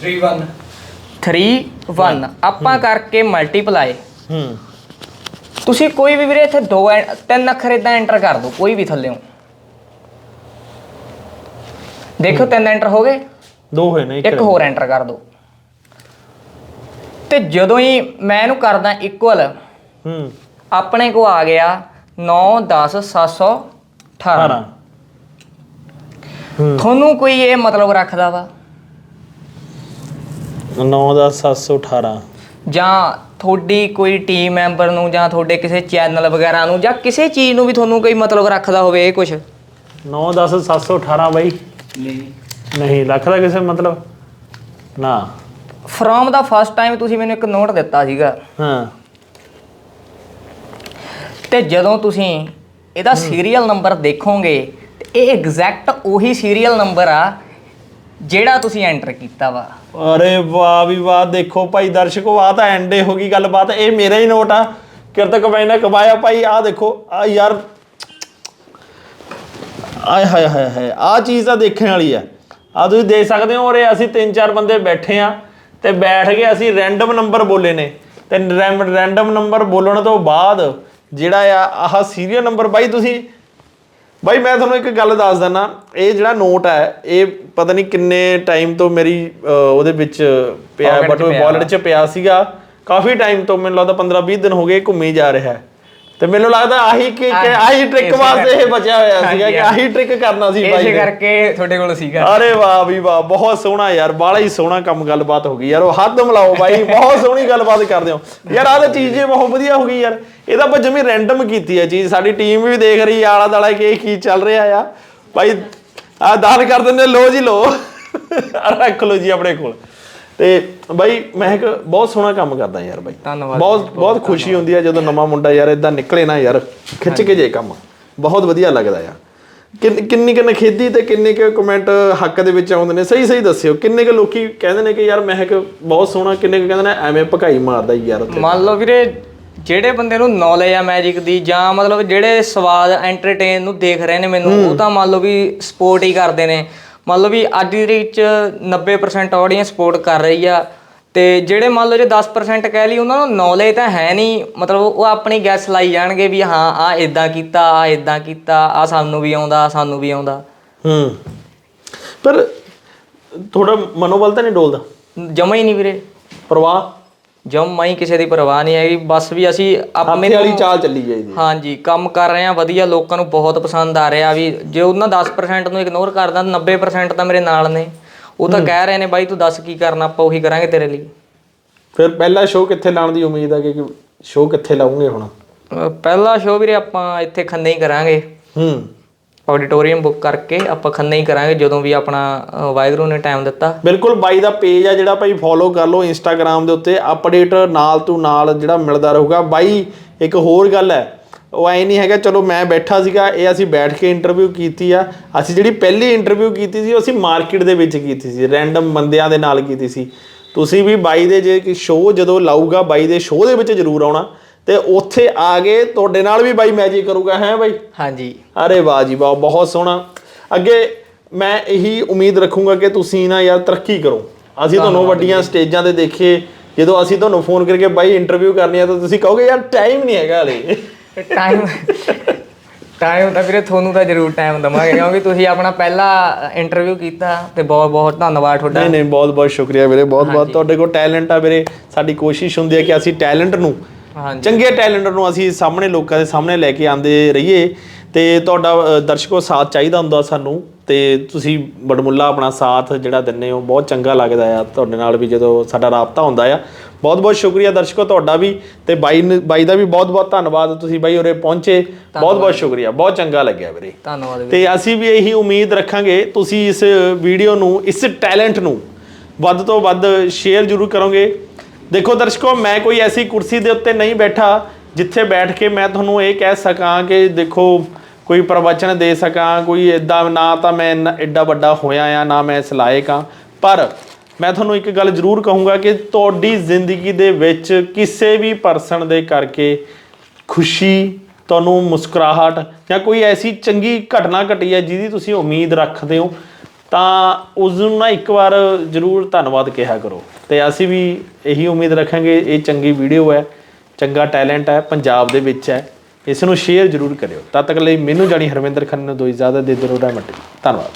3 1 3 1 ਆਪਾਂ ਕਰਕੇ ਮਲਟੀਪਲਾਈ ਹੂੰ। ਤੁਸੀਂ ਕੋਈ ਵੀ ਵੀਰੇ ਇੱਥੇ ਦੋ ਐ- ਤਿੰਨ ਅੱਖਰ ਇਦਾਂ ਐਂਟਰ ਕਰ ਦਿਓ ਕੋਈ ਵੀ ਥੱਲੇੋਂ ਦੇਖੋ ਤਿੰਨ ਐਂਟਰ ਹੋ ਗਏ। ਦੋ ਹੋਏ ਨੇ ਇੱਕ ਹੋਰ ਐਂਟਰ ਕਰ ਦਿਓ ਤੇ ਜਦੋਂ ਹੀ ਮੈਂ ਇਹਨੂੰ ਕਰਦਾ ਇਕੁਅਲ ਹੂੰ। ਆਪਣੇ ਕੋ ਆ ਗਿਆ 9 10 718 18 ਤੁਹਾਨੂੰ ਕੋਈ ਇਹ ਮਤਲਬ ਰੱਖਦਾ ਵਾ? 9 ਦਾ 718 ਜਾਂ ਤੁਹਾਡੀ ਕੋਈ ਟੀਮ ਮੈਂਬਰ ਨੂੰ ਜਾਂ ਤੁਹਾਡੇ ਕਿਸੇ ਚੈਨਲ ਵਗੈਰਾ ਨੂੰ ਜਾਂ ਕਿਸੇ ਚੀਜ਼ ਨੂੰ ਵੀ ਤੁਹਾਨੂੰ ਕੋਈ ਮਤਲਬ ਰੱਖਦਾ ਹੋਵੇ ਇਹ ਕੁਝ 9 10 718 ਬਾਈ। ਨਹੀਂ। ਨਹੀਂ ਲੱਖ ਦਾ ਕਿਸੇ ਮਤਲਬ। ਨਾ। ਫਰੋਮ ਦਾ ਫਸਟ ਟਾਈਮ ਤੁਸੀਂ ਮੈਨੂੰ ਇੱਕ ਨੋਟ ਦਿੱਤਾ ਸੀਗਾ। ਹਾਂ। ਤੇ ਜਦੋਂ ਤੁਸੀਂ ਇਹਦਾ ਸੀਰੀਅਲ ਨੰਬਰ ਦੇਖੋਗੇ ਤੇ ਇਹ ਐਗਜ਼ੈਕਟ ਉਹੀ ਸੀਰੀਅਲ ਨੰਬਰ ਆ ਜਿਹੜਾ ਤੁਸੀਂ ਐਂਟਰ ਕੀਤਾ ਵਾ। ਅਰੇ ਵਾਹ ਵੀ ਵਾਹ ਦੇਖੋ ਭਾਈ ਦਰਸ਼ਕੋ ਆ ਤਾਂ ਐਂਡੇ ਹੋ ਗਈ ਗੱਲਬਾਤ। ਇਹ ਮੇਰਾ ਹੀ ਨੋਟ ਆ। ਕਿਰਤ ਕਮਾਈ ਨੇ ਕਮਾਇਆ ਭਾਈ ਆ ਦੇਖੋ ਆ ਯਾਰ ਆਏ ਹਾਏ ਹਾਏ ਹਾਏ ਆ ਚੀਜ਼ ਤਾਂ ਦੇਖਣ ਵਾਲੀ ਆ। ਆ ਤੁਸੀਂ ਦੇਖ ਸਕਦੇ ਹੋ ਉਰੇ ਅਸੀਂ ਤਿੰਨ ਚਾਰ ਬੰਦੇ ਬੈਠੇ ਆ ਤੇ ਬੈਠ ਕੇ ਅਸੀਂ ਰੈਂਡਮ ਨੰਬਰ ਬੋਲੇ ਨੇ। ਤੇ ਰੈਂਡਮ ਨੰਬਰ ਬੋਲਣ ਤੋਂ ਬਾਅਦ ਜਿਹੜਾ ਆ ਆਹ ਸੀਰੀਅਲ ਨੰਬਰ ਬਾਈ ਤੁਸੀਂ ਬਾਈ ਮੈਂ ਤੁਹਾਨੂੰ ਇੱਕ ਗੱਲ ਦੱਸ ਦਿੰਦਾ ਇਹ ਜਿਹੜਾ ਨੋਟ ਹੈ ਇਹ ਪਤਾ ਨਹੀਂ ਕਿੰਨੇ ਟਾਈਮ ਤੋਂ ਮੇਰੀ ਉਹਦੇ ਵਿੱਚ ਪਿਆ ਪਿਆ। ਵਾਲਟ 'ਚ ਪਿਆ ਸੀਗਾ। ਕਾਫੀ ਟਾਈਮ ਤੋਂ ਮੈਨੂੰ ਲੱਗਦਾ 15 20 ਦਿਨ ਹੋ ਗਏ ਘੁੰਮੀ ਜਾ ਰਿਹਾ। ਹੈ ਤੇ ਮੈਨੂੰ ਲੱਗਦਾ ਆਹੀ ਕਿ ਕਿ ਆਹੀ ਟ੍ਰਿਕ ਵਾਸਤੇ ਇਹ। ਬਚਿਆ ਹੋਇਆ ਸੀਗਾ ਕਿ ਆਹੀ ਟ੍ਰਿਕ ਕਰਨਾ ਸੀ ਬਾਈ ਇਸੇ ਕਰਕੇ ਤੁਹਾਡੇ ਕੋਲ ਸੀਗਾ। ਅਰੇ ਵਾਹ ਵੀ ਵਾਹ ਬਹੁਤ ਸੋਹਣਾ ਯਾਰ ਬਾਲਾ ਹੀ ਸੋਹਣਾ ਕੰਮ ਗੱਲਬਾਤ ਹੋ ਗਈ ਯਾਰ ਉਹ ਹੱਥ ਮਿਲਾਓ ਬਾਈ ਬਹੁਤ ਸੋਹਣੀ ਗੱਲਬਾਤ ਕਰਦੇ ਹੋ। ਯਾਰ ਆਹ ਤਾਂ ਚੀਜ਼ ਜੇ ਬਹੁਤ ਵਧੀਆ ਹੋ ਗਈ ਯਾਰ ਇਹਦਾ ਆਪਾਂ ਜਮੀ ਰੈਂਡਮ ਕੀਤੀ ਹੈ ਚੀਜ਼ ਸਾਡੀ ਟੀਮ ਵੀ ਦੇਖ ਰਹੀ ਆ ਆਲਾ ਦਾਲਾ ਕਿ ਇਹ ਕੀ ਚੱਲ ਰਿਹਾ ਆ। ਭਾਈ ਆ ਦਾਨ ਕਰ ਦਿੰਦੇ ਲੋ ਜੀ ਲੋ ਰੱਖ ਲੋ ਜੀ ਆਪਣੇ ਕੋਲ। ਤੇ ਬਾਈ ਮਹਿਕ ਬਹੁਤ ਸੋਹਣਾ ਕੰਮ ਕਰਦਾ ਯਾਰ ਬਾਈ। ਧੰਨਵਾਦ ਬਹੁਤ ਬਹੁਤ ਖੁਸ਼ੀ ਹੁੰਦੀ ਹੈ ਜਦੋਂ ਨਵਾਂ ਮੁੰਡਾ ਯਾਰ ਇਦਾਂ ਨਿਕਲੇ ਨਾ ਯਾਰ ਖਿੱਚ ਕੇ ਜੇ ਕੰਮ। ਬਹੁਤ ਵਧੀਆ ਲੱਗਦਾ ਆ ਕਿੰਨ- ਕਿੰਨੀ ਖੇਦੀ ਤੇ ਕਿੰਨੇ ਕੁ ਕਮੈਂਟ ਹੱਕ ਦੇ ਵਿੱਚ ਆਉਂਦੇ ਨੇ ਸਹੀ ਸਹੀ ਦੱਸਿਓ। ਕਿੰਨੇ ਕੁ ਲੋਕੀ ਕਹਿੰਦੇ ਨੇ ਕਿ ਯਾਰ ਮਹਿਕ ਬਹੁਤ ਸੋਹਣਾ ਕਿੰਨੇ ਕੁ ਕਹਿੰਦੇ ਨੇ ਐਵੇਂ ਭਕਾਈ ਮਾਰਦਾ ਯਾਰ ਉੱਥੇ। ਮੰਨ ਲਓ ਵੀਰੇ ਜਿਹੜੇ ਬੰਦੇ ਨੂੰ ਨੌਲੇਜ ਆ ਮੈਜਿਕ ਦੀ ਜਾਂ ਮਤਲਬ ਜਿਹੜੇ ਸਵਾਦ ਐਂਟਰਟੇਨ ਨੂੰ ਦੇਖ ਰਹੇ ਨੇ ਮੈਨੂੰ ਉਹ ਤਾਂ ਮੰਨ ਲਓ ਵੀ ਸਪੋਰਟ ਹੀ ਕਰਦੇ ਨੇ। ਮੰਨ ਲਓ ਵੀ ਅੱਜ ਦੀ ਡੇਟ 'ਚ 90% ਆਡੀਅנס ਸਪੋਰਟ ਕਰ ਰਹੀ ਆ ਤੇ ਜਿਹੜੇ ਮੰਨ ਲਓ ਜੇ 10% ਕਹਿ ਲਈ ਉਹਨਾਂ ਨੂੰ ਨੌਲੇਜ ਤਾਂ ਹੈ ਨਹੀਂ ਮਤਲਬ ਉਹ ਆਪਣੀ ਗੈਸ ਲਾਈ ਜਾਣਗੇ ਵੀ ਹਾਂ ਆ ਇਦਾਂ ਕੀਤਾ ਆ ਇਦਾਂ ਕੀਤਾ ਆ ਸਾਨੂੰ ਵੀ ਆਉਂਦਾ ਸਾਨੂੰ ਵੀ ਆਉਂਦਾ। ਹੂੰ। ਪਰ ਥੋੜਾ ਮਨੋਬਲ ਤਾਂ ਨਹੀਂ ਡੋਲਦਾ? ਜਮਾ ਹੀ ਨਹੀਂ ਵੀਰੇ। ਪ੍ਰਵਾਹ? ਜਮਾ ਹੀ ਕਿਸੇ ਦੀ ਪਰਵਾਹ ਨਹੀਂ ਹੈਗੀ ਬਸ ਵੀ ਅਸੀਂ ਆਪ ਆਪੇ ਵਾਲੀ ਚਾਲ ਚੱਲੀ ਜਾਈਦੀ ਹਾਂਜੀ ਕੰਮ ਕਰ ਰਹੇ ਆ ਵਧੀਆ ਲੋਕਾਂ ਨੂੰ ਬਹੁਤ ਪਸੰਦ ਆ ਰਿਹਾ ਵੀ ਜੇ ਉਹਨਾਂ 10% ਨੂੰ ਇਗਨੋਰ ਕਰਦਾ 90% ਤਾਂ ਮੇਰੇ ਨਾਲ ਨੇ। ਉਹ ਤਾਂ ਕਹਿ ਰਹੇ ਨੇ ਬਾਈ ਤੂੰ ਦੱਸ ਕੀ ਕਰਨਾ ਆਪਾਂ ਉਹੀ ਕਰਾਂਗੇ ਤੇਰੇ ਲਈ। ਫਿਰ ਪਹਿਲਾ ਸ਼ੋਅ ਕਿੱਥੇ ਲਾਉਣ ਦੀ ਉਮੀਦ ਹੈ ਕਿ ਸ਼ੋਅ ਕਿੱਥੇ ਲਾਉਂਗੇ ਹੁਣ? ਪਹਿਲਾ ਸ਼ੋਅ ਵੀਰੇ ਆਪਾਂ ਇੱਥੇ ਖੰਨੇ ਹੀ ਕਰਾਂਗੇ। ਹੂੰ। ਆਡੀਟੋਰੀਅਮ ਬੁੱਕ ਕਰਕੇ ਆਪਾਂ ਖੰਨੇ ਹੀ ਕਰਾਂਗੇ ਜਦੋਂ ਵੀ ਆਪਣਾ ਅਹ, ਵਾਹਿਗੁਰੂ ਨੇ ਟਾਈਮ ਦਿੱਤਾ। ਬਿਲਕੁਲ ਬਾਈ ਦਾ ਪੇਜ ਆ ਜਿਹੜਾ ਭਾਈ ਫੋਲੋ ਕਰ ਲਓ ਇੰਸਟਾਗ੍ਰam ਦੇ ਉੱਤੇ ਅਪਡੇਟ ਨਾਲ ਤੋਂ ਨਾਲ ਜਿਹੜਾ ਮਿਲਦਾ ਰਹੂਗਾ। ਬਾਈ ਇੱਕ ਹੋਰ ਗੱਲ ਹੈ ਉਹ ਐ ਨਹੀਂ ਹੈਗਾ ਚਲੋ ਮੈਂ ਬੈਠਾ ਸੀਗਾ ਇਹ ਅਸੀਂ ਬੈਠ ਕੇ ਇੰਟਰਵਿਊ ਕੀਤੀ ਆ। ਅਸੀਂ ਜਿਹੜੀ ਪਹਿਲੀ ਇੰਟਰਵਿਊ ਕੀਤੀ ਸੀ ਉਹ ਅਸੀਂ ਮਾਰਕੀਟ ਦੇ ਵਿੱਚ ਕੀਤੀ ਸੀ ਰੈਂਡਮ ਬੰਦਿਆਂ ਦੇ ਨਾਲ ਕੀਤੀ ਸੀ। ਤੁਸੀਂ ਵੀ ਬਾਈ ਦੇ ਜੇ ਕਿ ਸ਼ੋਅ ਜਦੋਂ ਲਾਊਗਾ ਬਾਈ ਦੇ ਸ਼ੋਅ ਦੇ ਵਿੱਚ ਜ਼ਰੂਰ ਆਉਣਾ। ਤੇ ਉੱਥੇ ਆ ਕੇ ਤੁਹਾਡੇ ਨਾਲ ਵੀ ਬਾਈ ਮੈਜਿਕ ਕਰੂਗਾ ਹੈ ਬਾਈ? ਹਾਂਜੀ। ਅਰੇ ਵਾਹ ਜੀ ਵਾਹ ਬਹੁਤ ਸੋਹਣਾ। ਅੱਗੇ ਮੈਂ ਇਹੀ ਉਮੀਦ ਰੱਖੂੰਗਾ ਕਿ ਤੁਸੀਂ ਨਾ ਯਾਰ ਤਰੱਕੀ ਕਰੋ। ਅਸੀਂ ਤੁਹਾਨੂੰ ਵੱਡੀਆਂ ਸਟੇਜਾਂ ਤੇ ਦੇਖੀਏ ਜਦੋਂ ਅਸੀਂ ਤੁਹਾਨੂੰ ਫੋਨ ਕਰਕੇ ਬਾਈ ਇੰਟਰਵਿਊ ਕਰਨੀ ਆ ਤਾਂ ਤੁਸੀਂ ਕਹੋਗੇ ਯਾਰ ਟਾਈਮ ਨਹੀਂ ਹੈਗਾ ਹਲੇ। ਟਾਈਮ ਟਾਈਮ ਤਾਂ ਵੀਰੇ ਤੁਹਾਨੂੰ ਤਾਂ ਜ਼ਰੂਰ ਟਾਈਮ ਦਵਾਂਗੇ ਕਿਉਂਕਿ ਤੁਸੀਂ ਆਪਣਾ ਪਹਿਲਾ ਇੰਟਰਵਿਊ ਕੀਤਾ ਤੇ ਬਹੁਤ ਬਹੁਤ ਧੰਨਵਾਦ ਤੁਹਾਡਾ। ਨਹੀਂ ਨਹੀਂ ਬਹੁਤ ਬਹੁਤ ਸ਼ੁਕਰੀਆ ਵੀਰੇ ਬਹੁਤ ਬਹੁਤ ਤੁਹਾਡੇ ਕੋਲ ਟੈਲੈਂਟ ਆ ਵੀਰੇ। ਸਾਡੀ ਕੋਸ਼ਿਸ਼ ਹੁੰਦੀ ਹੈ ਕਿ ਅਸੀਂ ਟੈਲੈਂਟ ਨੂੰ ਚੰਗੇ ਟੈਲੈਂਟ ਨੂੰ ਅਸੀਂ ਸਾਹਮਣੇ ਲੋਕਾਂ ਦੇ ਸਾਹਮਣੇ ਲੈ ਕੇ ਆਂਦੇ ਰਹੀਏ ਤੇ ਤੁਹਾਡਾ ਦਰਸ਼ਕੋ ਸਾਥ ਚਾਹੀਦਾ ਹੁੰਦਾ ਸਾਨੂੰ ਤੇ ਤੁਸੀਂ ਬੜਮੁੱਲਾ ਆਪਣਾ ਸਾਥ ਜਿਹੜਾ ਦਿੰਦੇ ਹੋ ਬਹੁਤ ਚੰਗਾ ਲੱਗਦਾ ਆ ਤੁਹਾਡੇ ਨਾਲ ਵੀ ਜਦੋਂ ਸਾਡਾ ਰਾਬਤਾ ਹੁੰਦਾ ਆ। ਬਹੁਤ ਬਹੁਤ ਸ਼ੁਕਰੀਆ ਦਰਸ਼ਕੋ ਤੁਹਾਡਾ ਵੀ ਤੇ ਬਾਈ ਬਾਈ ਦਾ ਵੀ ਬਹੁਤ ਬਹੁਤ ਧੰਨਵਾਦ ਤੁਸੀਂ ਬਾਈ ਉਰੇ ਪਹੁੰਚੇ। ਬਹੁਤ ਬਹੁਤ ਸ਼ੁਕਰੀਆ ਬਹੁਤ ਚੰਗਾ ਲੱਗਿਆ ਵੀਰੇ। ਧੰਨਵਾਦ ਤੇ ਅਸੀਂ ਵੀ ਇਹੀ ਉਮੀਦ ਰੱਖਾਂਗੇ ਤੁਸੀਂ ਇਸ ਵੀਡੀਓ ਨੂੰ ਇਸ ਟੈਲੈਂਟ ਨੂੰ ਵੱਧ ਤੋਂ ਵੱਧ ਸ਼ੇਅਰ ਜ਼ਰੂਰ ਕਰੋਗੇ। ਦੇਖੋ ਦਰਸ਼ਕੋ, ਮੈਂ ਕੋਈ ਐਸੀ ਕੁਰਸੀ ਦੇ ਉੱਤੇ ਨਹੀਂ ਬੈਠਾ ਜਿੱਥੇ ਬੈਠ ਕੇ ਮੈਂ ਤੁਹਾਨੂੰ ਇਹ ਕਹਿ ਸਕਾਂ ਕਿ ਦੇਖੋ, ਕੋਈ ਪ੍ਰਵਚਨ ਦੇ ਸਕਾਂ, ਕੋਈ ਇਦਾਂ ਨਾ ਤਾਂ ਮੈਂ ਇੰਨਾ- ਐਡਾ ਵੱਡਾ ਹੋਇਆ ਆ, ਨਾ ਮੈਂ ਇਸ ਲਾਇਕ ਆ। ਪਰ ਮੈਂ ਤੁਹਾਨੂੰ ਇੱਕ ਗੱਲ ਜ਼ਰੂਰ ਕਹੂੰਗਾ ਕਿ ਤੁਹਾਡੀ ਜ਼ਿੰਦਗੀ ਦੇ ਵਿੱਚ ਕਿਸੇ ਵੀ ਪਰਸਨ ਦੇ ਕਰਕੇ ਖੁਸ਼ੀ, ਤੁਹਾਨੂੰ ਮੁਸਕਰਾਹਟ ਜਾਂ ਕੋਈ ਐਸੀ ਚੰਗੀ ਘਟਨਾ ਘਟੀ ਹੈ ਜਿਹਦੀ ਤੁਸੀਂ ਉਮੀਦ ਰੱਖਦੇ ਹੋ ਤਾਂ ਉਸ ਨੂੰ ਨਾ ਇੱਕ ਵਾਰ ਜ਼ਰੂਰ ਧੰਨਵਾਦ ਕਿਹਾ ਕਰੋ। ਤੇ ਅਸੀਂ ਵੀ ਇਹੀ ਉਮੀਦ ਰੱਖਾਂਗੇ, ਇਹ ਚੰਗੀ ਵੀਡੀਓ ਹੈ, ਚੰਗਾ ਟੈਲੈਂਟ ਹੈ, ਪੰਜਾਬ ਦੇ ਵਿੱਚ ਹੈ। ਇਸ ਨੂੰ ਸ਼ੇਅਰ ਜ਼ਰੂਰ ਕਰਿਓ। ਤਦ ਤੱਕ ਲਈ ਮੈਨੂੰ ਜਾਣੀ ਹਰਵਿੰਦਰ ਖੰਨ ਨੂੰ ਦੋ ਇਜਾਜ਼ਤ, ਦੇ ਦਿਓ ਰਹਿਮਤ ਧੰਨਵਾਦ।